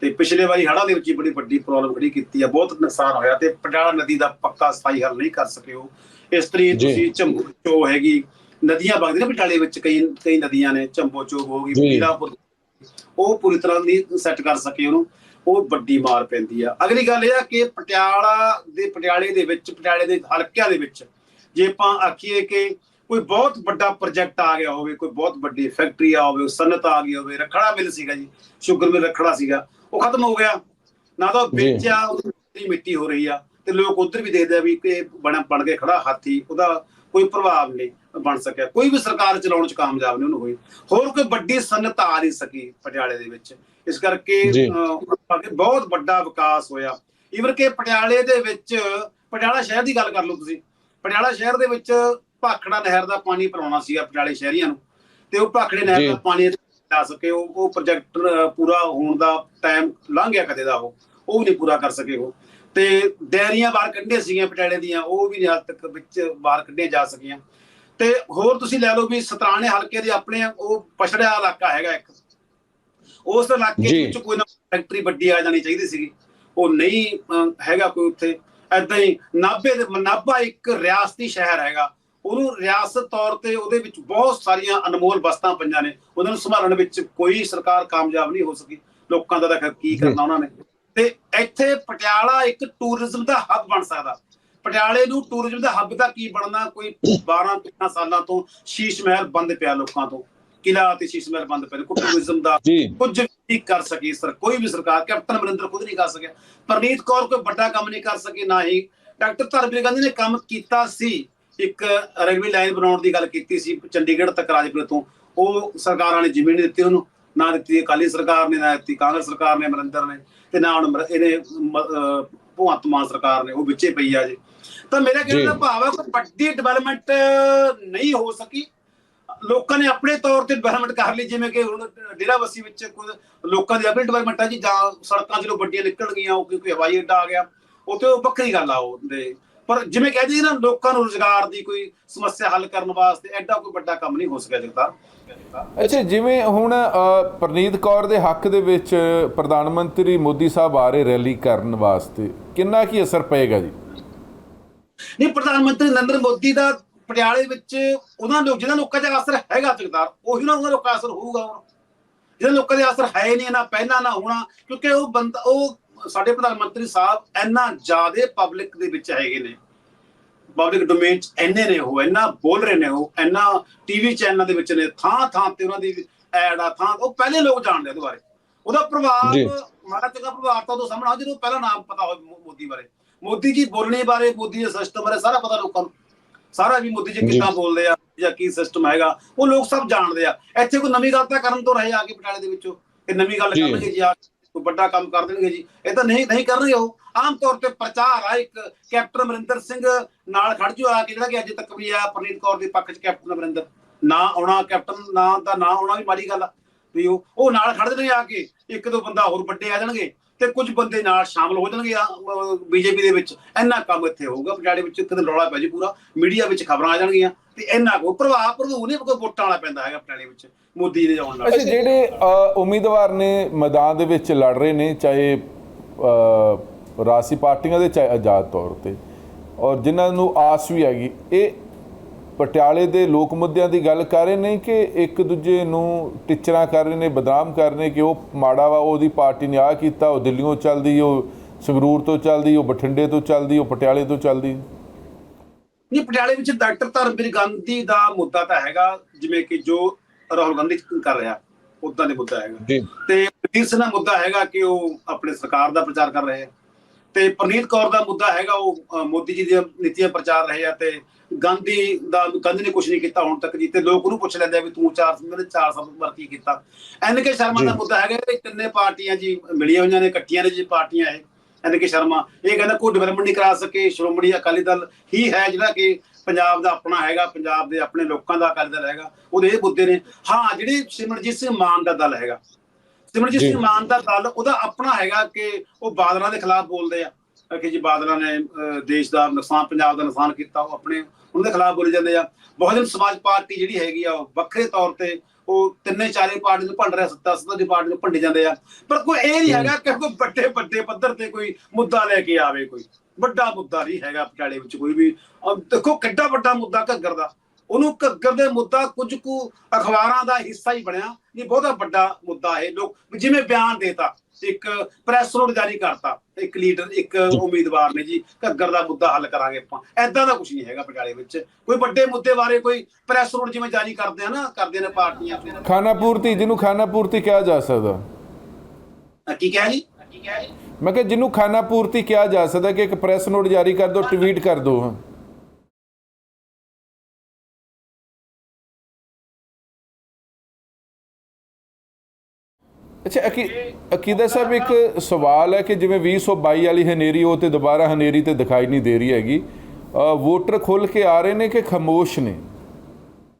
ਤੇ ਪਿਛਲੇ ਵਾਰੀ ਹੜ੍ਹਾਂ ਦੇ ਵਿੱਚ ਹੀ ਬੜੀ ਵੱਡੀ ਪ੍ਰੋਬਲਮ ਖੜੀ ਕੀਤੀ ਆ। ਬਹੁਤ ਨੁਕਸਾਨ ਹੋਇਆ ਤੇ ਪਟਿਆਲਾ ਨਦੀ ਦਾ ਪੱਕਾ ਸਥਾਈ ਹੱਲ ਨਹੀਂ ਕਰ ਸਕੇ ਉਹ ਇਸ ਤਰੀ। ਤੁਸੀਂ ਝੰਬੂ ਚੋ ਹੈਗੀ ਨਦੀਆਂ ਵਗਦੀਆਂ ਨੇ ਪਟਿਆਲੇ ਵਿੱਚ ਕਈ ਕਈ ਨਦੀਆਂ ਨੇ ਝੰਬੋ ਚੋਗ ਹੋ ਗਈ ਜੀ। ਪੀਰਾਪੁਰ ਉਹ ਪੂਰੀ ਤਰ੍ਹਾਂ ਨਹੀਂ ਸੈੱਟ ਕਰ ਸਕੇ ਉਹਨੂੰ। ਉਹ ਵੱਡੀ ਮਾਰ ਪੈਂਦੀ ਆ। ਅਗਲੀ ਗੱਲ ਇਹ ਆ ਕਿ ਪਟਿਆਲਾ ਦੇ ਪਟਿਆਲੇ ਦੇ ਵਿੱਚ ਪਟਿਆਲੇ ਦੇ ਹਲਕਿਆਂ ਦੇ ਵਿੱਚ ਜੇ ਆਪਾਂ ਆਖੀਏ ਕਿ ਕੋਈ ਬਹੁਤ ਵੱਡਾ ਪ੍ਰੋਜੈਕਟ ਆ ਗਿਆ ਹੋਵੇ ਕੋਈ ਬਹੁਤ ਵੱਡੀ ਫੈਕਟਰੀ ਆ ਹੋਵੇ ਸਨਅਤ ਆ ਗਈ ਹੋਵੇ ਰਖੜਾ ਮਿਲ ਸੀਗਾ ਜੀ ਸ਼ੂਗਰ ਮਿਲ ਰਖੜਾ ਸੀਗਾ ਉਹ ਖਤਮ ਹੋ ਗਿਆ। ਨਾ ਤਾਂ ਜੀ। ਵਿੱਚ ਆ ਉਹਦੀ ਮਿੱਟੀ ਹੋ ਰਹੀ ਆ ਤੇ ਲੋਕ ਉਧਰ ਵੀ ਦੇਖਦੇ ਆ ਵੀ ਕਿ ਬਣ ਬਣ ਕੇ ਖੜਾ ਹਾਥੀ ਉਹਦਾ ਕੋਈ ਪ੍ਰਭਾਵ ਨਹੀਂ। ਬਣ ਸਕਿਆ। ਕੋਈ ਵੀ ਸਰਕਾਰ ਚਲਾਉਣ ਚ ਕਾਮਯਾਬ ਨਹੀਂ ਉਹਨੂੰ ਹੋਈ। ਹੋਰ ਕੋਈ ਵੱਡੀ ਸਨਅਤ ਆ ਨਹੀਂ ਸਕੀ ਪਟਿਆਲੇ ਦੇ ਵਿੱਚ। ਇਸ ਕਰਕੇ ਬਹੁਤ ਵੱਡਾ ਵਿਕਾਸ ਹੋਇਆ। ਈਵਨ ਕਿ ਪਟਿਆਲੇ ਦੇ ਵਿੱਚ ਪਟਿਆਲਾ ਸ਼ਹਿਰ ਦੀ ਗੱਲ ਕਰ ਲਓ ਤੁਸੀਂ। ਪਟਿਆਲਾ ਸ਼ਹਿਰ ਦੇ ਵਿੱਚ ਭਾਖੜਾ ਨਹਿਰ ਦਾ ਪਾਣੀ ਪਿਲਾਉਣਾ ਸੀਗਾ ਪਟਿਆਲੇ ਸ਼ਹਿਰੀਆਂ ਨੂੰ। ਤੇ ਉਹ ਭਾਖੜੇ ਨਹਿਰ। ਦਾ ਪਾਣੀ ਆ ਸਕੇ। ਉਹ ਉਹ ਪ੍ਰੋਜੈਕਟ ਪੂਰਾ ਹੋਣ ਦਾ ਟਾਈਮ ਲੰਘ ਗਿਆ ਕਦੇ ਦਾ ਉਹ। ਉਹ ਵੀ ਨਹੀਂ ਪੂਰਾ ਕਰ ਸਕੇ ਉਹ। ਤੇ ਡੈਰੀਆਂ ਬਾਹਰ ਕੱਢੀਆਂ ਸੀਗੀਆਂ ਪਟਿਆਲੇ ਦੀਆਂ। ਉਹ ਵੀ ਹਾਲ ਤੱਕ ਵਿੱਚ ਬਾਹਰ ਕੱਢੀਆਂ ਜਾ ਸਕੀਆਂ। ਤੇ ਹੋਰ ਤੁਸੀਂ ਲੈ ਲਓ ਵੀ ਸਤਰਾਣੇ ਹਲਕੇ ਦੇ ਆਪਣੇ ਉਹ ਪਛੜਿਆ ਇਲਾਕਾ ਹੈਗਾ ਇੱਕ। ਉਸ ਇਲਾਕੇ। ਵਿੱਚ ਕੋਈ ਨਾ ਫੈਕਟਰੀ ਵੱਡੀ ਆ ਜਾਣੀ ਚਾਹੀਦੀ ਸੀਗੀ। ਉਹ ਨਹੀਂ ਹੈਗਾ ਕੋਈ ਉੱਥੇ। ਐਦਾਂ ਹੀ ਨਾਭੇ ਦੇ ਨਾਭਾ ਇੱਕ ਰਿਆਸਤੀ ਸ਼ਹਿਰ ਹੈਗਾ। ਉਹਨੂੰ ਰਿਆਸਤ ਤੌਰ ਤੇ ਉਹਦੇ ਵਿੱਚ ਬਹੁਤ ਸਾਰੀਆਂ ਅਨਮੋਲ ਵਸਤਾਂ ਪਈਆਂ ਨੇ। ਉਹਨਾਂ ਨੂੰ ਸੰਭਾਲਣ ਵਿੱਚ ਕੋਈ ਸਰਕਾਰ ਕਾਮਯਾਬ ਨਹੀਂ ਹੋ ਸਕੀ। ਲੋਕਾਂ ਦਾ ਤਾਂ ਕੀ ਕਰਨਾ ਉਹਨਾਂ ਨੇ। ਤੇ ਇੱਥੇ ਪਟਿਆਲਾ ਇੱਕ ਟੂਰਿਜ਼ਮ ਦਾ ਹੱਬ ਬਣ ਸਕਦਾ। ਪਟਿਆਲੇ ਨੂੰ ਟੂਰਿਜ਼ਮ ਦਾ ਹੱਬ ਦਾ ਕੀ ਬਣਨਾ? ਕੋਈ 12 13 ਸਾਲਾਂ ਤੋਂ ਸ਼ੀਸ਼ ਮਹਿਲ ਬੰਦ ਪਿਆ ਲੋਕਾਂ ਤੋਂ। ਕਿਲਾ ਤੇ ਸ਼ੀਸ਼ ਮਹਿਲ ਬੰਦ ਪਏ ਕੋਈ ਟੂਰਿਜ਼ਮ ਦਾ ਕੁਝ ਵੀ ਕਰ ਸਕੀ ਸਰ। ਕੋਈ ਵੀ ਸਰਕਾਰ ਕੈਪਟਨ ਅਮਰਿੰਦਰ ਖੁਦ ਨਹੀਂ ਕਰ ਸਕਿਆ। ਪ੍ਰਨੀਤ ਕੌਰ ਕੋਈ ਵੱਡਾ ਕੰਮ ਨਹੀਂ ਕਰ ਸਕੀ ਨਾ ਹੀ ਡਾਕਟਰ ਧਰਮਵੀਰ ਗਾਂਧੀ ਨੇ ਕੰਮ ਕੀਤਾ ਸੀ। ਇੱਕ ਰਗਵੀ ਲਾਈਨ ਬਣਾਉਣ ਦੀ ਗੱਲ ਕੀਤੀ ਸੀ ਚੰਡੀਗੜ੍ਹ ਤੱਕ ਰਾਜਪੁਰ ਤੋਂ। ਉਹ ਸਰਕਾਰਾਂ ਨੇ ਜ਼ਮੀਨ ਨਹੀਂ ਦਿੱਤੀ ਉਹਨੂੰ। ਨਾ ਦਿੱਤੀ ਅਕਾਲੀ ਸਰਕਾਰ ਨੇ ਨਾ ਦਿੱਤੀ ਕਾਂਗਰਸ ਸਰਕਾਰ ਨੇ ਅਮਰਿੰਦਰ ਨੇ। ਤੇ ਨਾ ਹੁਣ ਇਹਨੇ ਭਗਵੰਤ ਮਾਨ ਸਰਕਾਰ ਨੇ। ਉਹ ਵਿੱਚੇ ਪਈ ਆ ਜੀ। ਤਾਂ ਮੇਰਾ ਕਹਿਣ। ਦਾ ਭਾਵ ਹੈ ਕਿ ਵੱਡੀ ਡਿਵੈਲਪਮੈਂਟ ਨਹੀਂ ਹੋ ਸਕੀ। ਲੋਕਾਂ ਨੇ ਆਪਣੇ ਤੌਰ ਤੇ ਡਿਵੈਲਪਮੈਂਟ ਕਰ ਲਈ ਜਿਵੇਂ ਕਿ ਹੁਣ ਡੇਰਾ ਬਸੀ ਵਿੱਚ ਕੋਈ ਲੋਕਾਂ ਦੀ ਆਪਣੀ ਡਿਵੈਲਪਮੈਂਟ ਆ ਜੀ ਜਾਂ ਸੜਕਾਂ ਜਦੋਂ ਵੱਡੀਆਂ ਨਿਕਲ ਗਈਆਂ ਉਹ ਕੋਈ ਹਵਾਈ ਅੱਡਾ ਆ ਗਿਆ ਉੱਥੇ ਉਹ ਵੱਖਰੀ ਗੱਲ ਆ ਉਹ ਦੇ। ਪਰ ਜਿਵੇਂ ਕਹਿੰਦੇ ਨਾ ਲੋਕਾਂ ਨੂੰ ਰੋਜ਼ਗਾਰ ਦੀ ਕੋਈ ਸਮੱਸਿਆ ਹੱਲ ਕਰਨ ਵਾਸਤੇ ਐਡਾ ਕੋਈ ਵੱਡਾ ਕੰਮ ਨਹੀਂ ਹੋ ਸਕਿਆ ਜਗਤਾਰ। ਅੱਛਾ ਜਿਵੇਂ ਹੁਣ ਪ੍ਰਨੀਤ ਕੌਰ ਦੇ ਹੱਕ ਦੇ ਵਿੱਚ ਪ੍ਰਧਾਨ ਮੰਤਰੀ ਮੋਦੀ ਸਾਹਿਬ ਆ ਰਹੇ ਰੈਲੀ ਕਰਨ ਵਾਸਤੇ ਕਿੰਨਾ ਕੀ ਅਸਰ ਪਏਗਾ ਜੀ? ਨਹੀਂ ਪ੍ਰਧਾਨ ਮੰਤਰੀ ਨਰਿੰਦਰ ਮੋਦੀ ਦਾ ਪਟਿਆਲੇ ਵਿੱਚ ਉਹਨਾਂ ਲੋਕ ਜਿਹਨਾਂ ਲੋਕਾਂ ਦਾ ਅਸਰ ਹੈਗਾ ਜਗਤਾਰ ਉਹੀ ਉਹਨਾਂ ਲੋਕਾਂ ਦਾ ਅਸਰ ਹੋਊਗਾ ਜਿਹਨਾਂ ਲੋਕਾਂ ਦੇ ਅਸਰ ਹੈ ਨਹੀਂ ਨਾ ਪਹਿਲਾਂ ਨਾ ਹੋਣਾ ਕਿਉਂਕਿ ਉਹ ਬੰਦਾ ਉਹ ਸਾਡੇ ਪ੍ਰਧਾਨ ਮੰਤਰੀ ਸਾਹਿਬ ਇੰਨਾ ਜ਼ਿਆਦੇ ਪਬਲਿਕ ਦੇ ਵਿੱਚ ਹੈਗੇ ਨੇ। ਪਬਲਿਕ ਡੋਮੇਨ ਚ ਇੰਨੇ ਨੇ ਉਹ ਇੰਨਾ ਬੋਲ ਰਹੇ ਨੇ ਉਹ ਇੰਨਾ ਟੀਵੀ ਚੈਨਲਾਂ ਦੇ ਵਿੱਚ ਨੇ ਥਾਂ ਥਾਂ ਤੇ ਉਹਨਾਂ ਦੀ ਐਡ ਆ ਥਾਂ ਉਹ ਪਹਿਲੇ ਲੋਕ ਜਾਣਦੇ ਆ ਉਹਦੇ ਬਾਰੇ। ਉਹਦਾ ਪ੍ਰਭਾਵ। ਮਾੜਾ ਚੰਗਾ ਪ੍ਰਭਾਵ ਤਾਂ ਉਦੋਂ ਸਾਹਮਣੇ ਆ ਜਦੋਂ ਪਹਿਲਾਂ ਨਾਮ ਪਤਾ ਹੋਵੇ ਮੋਦੀ ਬਾਰੇ। ਮੋਦੀ ਜੀ ਬੋਲਣੇ ਬਾਰੇ ਮੋਦੀ ਦੇ ਸਿਸਟਮ ਬਾਰੇ ਸਾਰਾ ਪਤਾ ਲੋਕਾਂ ਨੂੰ। ਸਾਰਾ ਵੀ ਮੋਦੀ ਜੀ। ਕਿੱਦਾਂ ਬੋਲਦੇ ਆ ਜਾਂ ਕੀ ਸਿਸਟਮ ਹੈਗਾ ਉਹ ਲੋਕ ਸਭ ਜਾਣਦੇ ਆ। ਇੱਥੇ ਕੋਈ ਨਵੀਂ ਗੱਲ ਤਾਂ ਕਰਨ ਤੋਂ ਰਹੇ ਆ ਕੇ ਪਟਿਆਲੇ ਦੇ ਵਿੱਚੋਂ। ਕਿ ਨਵੀਂ ਗੱਲ। ਕਰਨਗੇ ਜੀ ਆ ਕੋਈ ਵੱਡਾ ਕੰਮ ਕਰ ਦੇਣਗੇ ਜੀ। ਇਹ ਤਾਂ ਨਹੀਂ ਨਹੀਂ ਕਰਨਗੇ ਉਹ। ਆਮ ਤੌਰ ਤੇ ਪ੍ਰਚਾਰ ਆ ਇੱਕ ਕੈਪਟਨ ਅਮਰਿੰਦਰ ਸਿੰਘ ਨਾਲ ਖੜ ਜੋ ਆ ਕੇ ਜਿਹੜਾ ਕਿ ਅੱਜ ਤੱਕ ਵੀ ਆ ਪ੍ਰਨੀਤ ਕੌਰ ਦੇ ਪੱਖ 'ਚ ਕੈਪਟਨ ਅਮਰਿੰਦਰ। ਨਾ ਆਉਣਾ ਕੈਪਟਨ ਨਾ ਦਾ ਨਾ ਆਉਣਾ ਵੀ ਮਾੜੀ ਗੱਲ ਆ। ਵੀ ਉਹ ਉਹ ਨਾਲ ਖੜ ਦੇਣਗੇ ਆ ਕੇ। ਇੱਕ ਦੋ ਬੰਦਾ ਹੋਰ ਵੱਡੇ ਆ ਜਾਣਗੇ। ਤੇ ਕੁਝ ਬੰਦੇ ਨਾਲ ਸ਼ਾਮਲ ਹੋ ਜਾਣਗੇ ਬੀਜੇਪੀ ਦੇ ਵਿੱਚ। ਇੰਨਾ ਕੰਮ ਇੱਥੇ ਹੋਊਗਾ ਪਟਿਆਲੇ ਵਿੱਚ ਕਿਤੇ ਰੌਲਾ ਪੈ ਜੀ ਪੂਰਾ। ਮੀਡੀਆ ਵਿੱਚ ਖਬਰਾਂ ਆ ਜਾਣਗੀਆਂ ਤੇ ਇੰਨਾ ਕੋ ਪ੍ਰਭਾਵ ਪ੍ਰਭੂ ਨਹੀਂ ਕੋਈ ਵੋਟਾਂ ਵਾਲਾ ਪੈਂਦਾ ਹੈਗਾ ਪਟਿਆਲੇ ਵਿੱਚ ਮੋਦੀ ਦੇ ਆਉਣ ਨਾਲ। ਅੱਛਾ ਜਿਹੜੇ ਉਮੀਦਵਾਰ ਨੇ ਮੈਦਾਨ ਦੇ ਵਿੱਚ ਲੜ ਰਹੇ ਨੇ ਚਾਹੇ ਅ, ਰਾਸੀ ਪਾਰਟੀਆਂ ਦੇ ਚਾਹੇ ਆਜ਼ਾਦ ਤੌਰ ਤੇ ਔਰ ਜਿਨ੍ਹਾਂ ਨੂੰ ਆਸ ਵੀ ਹੈਗੀ ਇਹ ਪਟਿਆਲੇ ਦੇ ਲੋਕ ਮੁੱਦਿਆਂ ਦੀ ਗੱਲ ਕਰ ਰਹੇ ਨੇ ਕਿ ਇੱਕ ਦੂਜੇ ਨੂੰ ਟਿੱਚਰਾਂ ਕਰ ਰਹੇ ਨੇ ਬਦਨਾਮ ਕਰ ਰਹੇ ਕਿ ਉਹ ਮਾੜਾ ਵਾ ਉਹਦੀ ਪਾਰਟੀ ਨੇ ਆ ਕੀਤਾ ਉਹ ਦਿੱਲੀੋਂ ਚੱਲਦੀ ਉਹ ਸੰਗਰੂਰ ਤੋਂ ਚੱਲਦੀ ਉਹ ਬਠਿੰਡੇ ਤੋਂ ਚੱਲਦੀ ਉਹ ਪਟਿਆਲੇ ਤੋਂ ਚੱਲਦੀ। ਨਹੀਂ ਪਟਿਆਲੇ ਵਿੱਚ ਡਾਕਟਰ ਧਰਮਵੀਰ ਗਾਂਧੀ ਦਾ ਮੁੱਦਾ ਤਾਂ ਹੈਗਾ ਜਿਵੇਂ ਕਿ ਜੋ ਰਾਹੁਲ ਗਾਂਧੀ ਕਰ ਰਿਹਾ ਉਦਾਂ ਦੇ ਮੁੱਦਾ ਹੈਗਾ। ਤੇ ਪ੍ਰਨੀਤ ਸਿੰਘ ਦਾ ਮੁੱਦਾ ਹੈਗਾ ਕਿ ਉਹ ਆਪਣੇ ਸਰਕਾਰ ਦਾ ਪ੍ਰਚਾਰ ਕਰ ਰਹੇ ਆ। ਤੇ ਪ੍ਰਨੀਤ ਕੌਰ ਦਾ ਮੁੱਦਾ ਹੈਗਾ ਉਹ ਮੋਦੀ ਜੀ ਦੀਆਂ ਨੀਤੀਆਂ ਪ੍ਰਚਾਰ ਰਹੇ ਆ ਤੇ ਗਾਂਧੀ ਦਾ ਗਾਂਧੀ ਨੇ ਕੁਝ ਨਹੀਂ ਕੀਤਾ ਹੁਣ ਤੱਕ ਜੀ ਤੇ ਲੋਕ ਉਹਨੂੰ ਪੁੱਛ ਲੈਂਦੇ ਆ ਵੀ ਤੂੰ ਚਾਰ ਮੇਰੇ ਚਾਰ ਸਾਲ ਬਾਅਦ ਕੀ ਕੀਤਾ। ਐਨ ਕੇ ਸ਼ਰਮਾ ਦਾ। ਮੁੱਦਾ ਹੈਗਾ ਕਿ ਤਿੰਨੇ ਪਾਰਟੀਆਂ ਜੀ ਮਿਲੀਆਂ ਹੋਈਆਂ ਨੇ ਇਕੱਠੀਆਂ ਨੇ ਜੀ ਪਾਰਟੀਆਂ ਇਹ ਐਨ ਕੇ ਸ਼ਰਮਾ। ਇਹ ਕਹਿੰਦਾ ਕੋਈ ਡਿਵੈਲਪਮੈਂਟ ਨਹੀਂ ਕਰਾ ਸਕੇ ਸ਼੍ਰੋਮਣੀ ਅਕਾਲੀ ਦਲ ਹੀ ਹੈ ਜਿਹੜਾ ਕਿ ਪੰਜਾਬ ਦਾ ਆਪਣਾ ਹੈਗਾ ਪੰਜਾਬ ਦੇ ਆਪਣੇ ਲੋਕਾਂ ਦਾ ਅਕਾਲੀ ਦਲ ਹੈਗਾ ਉਹਦੇ ਇਹ ਮੁੱਦੇ ਨੇ। ਹਾਂ ਜਿਹੜੇ ਸਿਮਰਜੀਤ ਸਿੰਘ ਮਾਨ ਦਾ ਦਲ ਹੈਗਾ ਸਿਮਰਜੀਤ। ਸਿੰਘ ਮਾਨ ਦਾ ਦਲ ਉਹਦਾ ਆਪਣਾ ਹੈਗਾ ਕਿ ਉਹ ਬਾਦਲਾਂ ਦੇ ਖਿਲਾਫ ਬੋਲਦੇ ਆ। ਕਿ ਜੀ ਬਾਦਲਾਂ ਨੇ ਦੇਸ਼ ਦਾ ਨੁਕਸਾਨ ਪੰਜਾਬ ਦਾ ਨੁਕਸਾਨ ਕੀਤਾ ਉਹ ਆਪਣੇ ਉਹਨਾਂ ਦੇ ਖਿਲਾਫ ਬੋਲੇ ਜਾਂਦੇ ਆ। ਬਹੁਜਨ ਸਮਾਜ ਪਾਰਟੀ ਜਿਹੜੀ ਹੈਗੀ ਆ ਉਹ ਵੱਖਰੇ ਤੌਰ ਤੇ ਉਹ ਤਿੰਨੇ ਚਾਰੇ ਪਾਰਟੀ ਨੂੰ ਭੰਡ ਰਿਹਾ ਸੱਤਾ ਸੱਤਾ ਦੀ ਪਾਰਟੀ ਨੂੰ ਭੰਡੇ ਜਾਂਦੇ ਆ। ਪਰ ਕੋਈ ਇਹ ਨਹੀਂ ਹੈਗਾ ਕਿ ਕੋਈ ਵੱਡੇ ਵੱਡੇ ਪੱਧਰ ਤੇ ਕੋਈ ਮੁੱਦਾ ਲੈ ਕੇ ਆਵੇ ਕੋਈ। ਵੱਡਾ ਮੁੱਦਾ ਨਹੀਂ ਹੈਗਾ ਪਟਿਆਲੇ ਵਿੱਚ ਕੋਈ ਵੀ। ਦੇਖੋ ਕਿੱਡਾ ਵੱਡਾ ਮੁੱਦਾ ਘੱਗਰ ਦਾ। ਉਹਨੂੰ ਘੱਗਰ ਦੇ ਮੁੱਦਾ ਕੁਝ ਕੁ ਅਖਬਾਰਾਂ ਦਾ ਹਿੱਸਾ ਹੀ ਬਣਿਆ। ਇਹ ਬਹੁਤਾ ਵੱਡਾ ਮੁੱਦਾ ਹੈ ਲੋਕ ਜਿਵੇਂ ਬਿਆਨ ਦੇਤਾ ਇੱਕ ਪ੍ਰੈਸ ਨੋਟ ਜਾਰੀ ਕਰਤਾ ਇੱਕ ਲੀਡਰ ਇੱਕ ਉਮੀਦਵਾਰ ਨੇ ਜੀ ਘੱਗਰ ਦਾ ਮੁੱਦਾ ਹੱਲ ਕਰਾਂਗੇ ਆਪਾਂ। ਐਦਾਂ ਦਾ ਕੁਝ ਨਹੀਂ ਹੈਗਾ ਪਟਿਆਲੇ ਵਿੱਚ। ਕੋਈ ਵੱਡੇ ਮੁੱਦੇ ਬਾਰੇ ਕੋਈ ਪ੍ਰੈਸ ਨੋਟ ਜਿਵੇਂ ਜਾਰੀ ਕਰਦੇ ਆ ਨਾ ਕਰਦੇ ਨੇ ਪਾਰਟੀਆਂ ਆਪਣੇ ਖਾਣਾ ਪੂਰਤੀ ਜਿਹਨੂੰ ਖਾਣਾ ਪੂਰਤੀ ਕਿਹਾ ਜਾ ਸਕਦਾ। ਕੀ ਕਹਿ ਜੀ ਕੀ ਕਹਿ ਜੀ? ਮੈਂ ਕਿਹਾ ਜਿਹਨੂੰ ਖਾਣਾ ਪੂਰਤੀ ਕਿਹਾ ਜਾ ਸਕਦਾ ਕਿ ਇੱਕ ਪ੍ਰੈਸ ਨੋਟ ਜਾਰੀ ਕਰ ਦਿਓ ਟਵੀਟ ਕਰ ਦਿਓ ਅੱਛਾ ਅਕੀ ਅਕੀਦਾ ਸਾਹਿਬ ਇੱਕ ਸਵਾਲ ਹੈ ਕਿ ਜਿਵੇਂ 2022 ਵਾਲੀ ਹਨੇਰੀ ਉਹ ਤੇ ਦੁਬਾਰਾ ਹਨੇਰੀ ਤੇ ਦਿਖਾਈ ਨਹੀਂ ਦੇ ਰਹੀ ਹੈਗੀ। ਵੋਟਰ ਖੁੱਲ ਕੇ ਆ ਰਹੇ ਨੇ ਕਿ ਖਾਮੋਸ਼ ਨੇ?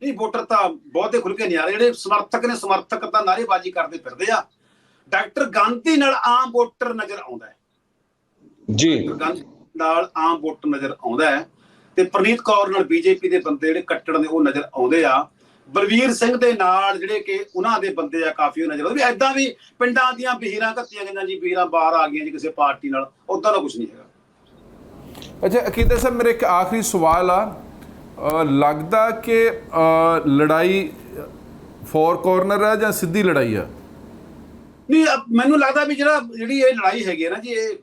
ਨਹੀਂ ਵੋਟਰ ਤਾਂ ਬਹੁਤੇ ਖੁੱਲ ਕੇ ਨਹੀਂ ਆ ਰਹੇ। ਜਿਹੜੇ ਸਮਰਥਕ ਨੇ ਸਮਰਥਕ ਤਾਂ ਨਾਅਰੇਬਾਜ਼ੀ ਕਰਦੇ ਫਿਰਦੇ ਆ। ਡਾਕਟਰ ਗਾਂਧੀ ਨਾਲ ਆਮ ਵੋਟਰ ਨਜ਼ਰ ਆਉਂਦਾ ਹੈ। ਜੀ। ਨਾਲ ਆਮ ਵੋਟਰ ਨਜ਼ਰ ਆਉਂਦਾ ਹੈ। ਤੇ ਪ੍ਰਨੀਤ ਕੌਰ ਨਾਲ ਬੀਜੇਪੀ ਦੇ ਬੰਦੇ ਜਿਹੜੇ ਕੱਟੜ ਨੇ ਉਹ ਨਜ਼ਰ ਆਉਂਦੇ ਆ। ਬਲਵੀਰ ਸਿੰਘ ਦੇ ਨਾਲ ਜਿਹੜੇ ਕਿ ਉਹਨਾਂ ਦੇ ਬੰਦੇ ਆ ਕਾਫੀ ਉਹ ਨਜ਼ਰ ਆਉਂਦੇ ਵੀ ਐਦਾਂ ਵੀ ਪਿੰਡਾਂ ਦੀਆਂ ਬਹੀਰਾਂ ਘੱਤੀਆਂ ਗਈਆਂ ਜੀ ਬਹੀਰਾਂ ਬਾਹਰ ਆ ਗਈਆਂ ਜੀ ਕਿਸੇ ਪਾਰਟੀ ਨਾਲ ਉਦਾਂ ਦਾ ਕੁਝ ਨਹੀਂ ਹੈਗਾ। ਅੱਛਾ ਅਕੀਦਾ ਸਾਹਿਬ ਮੇਰੇ ਇੱਕ ਆਖਰੀ ਸਵਾਲ ਆ। ਲੱਗਦਾ ਕਿ ਲੜਾਈ ਫੋਰ ਕਾਰਨਰ ਹੈ ਜਾਂ ਸਿੱਧੀ ਲੜਾਈ ਆ? ਨਹੀਂ ਮੈਨੂੰ ਲੱਗਦਾ ਵੀ ਜਿਹੜਾ ਜਿਹੜੀ ਇਹ ਲੜਾਈ ਹੈਗੀ ਹੈ ਨਾ ਜੀ ਇਹ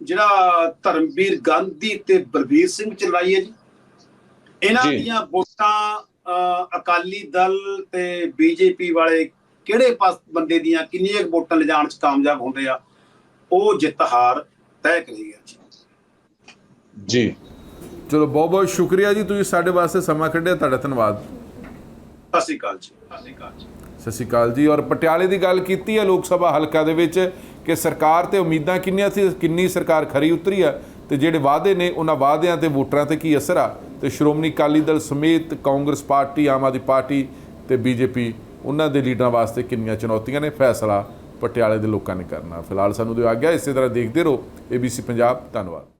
ਜਿਹੜਾ ਧਰਮਵੀਰ ਗਾਂਧੀ ਤੇ ਬਲਬੀਰ ਸਿੰਘ ਚ ਲੜਾਈ ਹੈ ਜੀ। ਇਹਨਾਂ। ਦੀਆਂ ਵੋਟਾਂ ਅਕਾਲੀ ਦਲ ਤੇ ਬੀਜੇਪੀ ਵਾਲੇ ਕਿਹੜੇ ਪਾਸ ਬੰਦੇ ਦੀਆਂ ਕਿੰਨੀਆਂ ਵੋਟਾਂ ਲਿਜਾਣ ਚ ਕਾਮਯਾਬ ਹੁੰਦੇ ਆ? ਉਹ ਜਿੱਤ ਹਾਰ ਤੈਅ ਕਰੇਗਾ ਜੀ ਜੀ। ਚਲੋ ਬਹੁਤ ਬਹੁਤ ਸ਼ੁਕਰੀਆ ਜੀ ਤੁਸੀਂ ਸਾਡੇ ਵਾਸਤੇ ਸਮਾਂ ਕੱਢਿਆ ਤੁਹਾਡਾ ਧੰਨਵਾਦ। ਸਤਿ ਸ਼੍ਰੀ ਅਕਾਲ ਜੀ। ਸਤਿ ਸ਼੍ਰੀ ਅਕਾਲ ਜੀ ਸਤਿ ਸ਼੍ਰੀ ਅਕਾਲ ਜੀ ਔਰ ਪਟਿਆਲੇ ਦੀ ਗੱਲ ਕੀਤੀ ਹੈ ਲੋਕ ਸਭਾ ਹਲਕਾ ਦੇ ਵਿੱਚ ਕਿ ਸਰਕਾਰ ਤੇ ਉਮੀਦਾਂ ਕਿੰਨੀਆਂ ਸੀ ਕਿੰਨੀ ਸਰਕਾਰ ਖਰੀ ਉਤਰੀ ਆ ਤੇ ਜਿਹੜੇ ਵਾਅਦੇ ਨੇ ਉਹਨਾਂ ਵਾਅਦਿਆਂ ਤੇ ਵੋਟਰਾਂ ਤੇ ਕੀ ਅਸਰ ਆ? ਤੇ ਸ਼੍ਰੋਮਣੀ ਅਕਾਲੀ ਦਲ ਸਮੇਤ ਕਾਂਗਰਸ ਪਾਰਟੀ, ਆਮ ਆਦਮੀ ਪਾਰਟੀ ਤੇ ਬੀਜੇਪੀ, ਉਹਨਾਂ ਦੇ ਲੀਡਰਾਂ ਵਾਸਤੇ ਕਿੰਨੀਆਂ ਚੁਣੌਤੀਆਂ ਨੇ? ਫੈਸਲਾ ਪਟਿਆਲੇ ਦੇ ਲੋਕਾਂ ਨੇ ਕਰਨਾ। ਫਿਲਹਾਲ ਸਾਨੂੰ ਦਿਓ ਆਗਿਆ, ਇਸੇ ਤਰ੍ਹਾਂ ਦੇਖਦੇ ਰਹੋ। ABC ਪੰਜਾਬ, ਧੰਨਵਾਦ।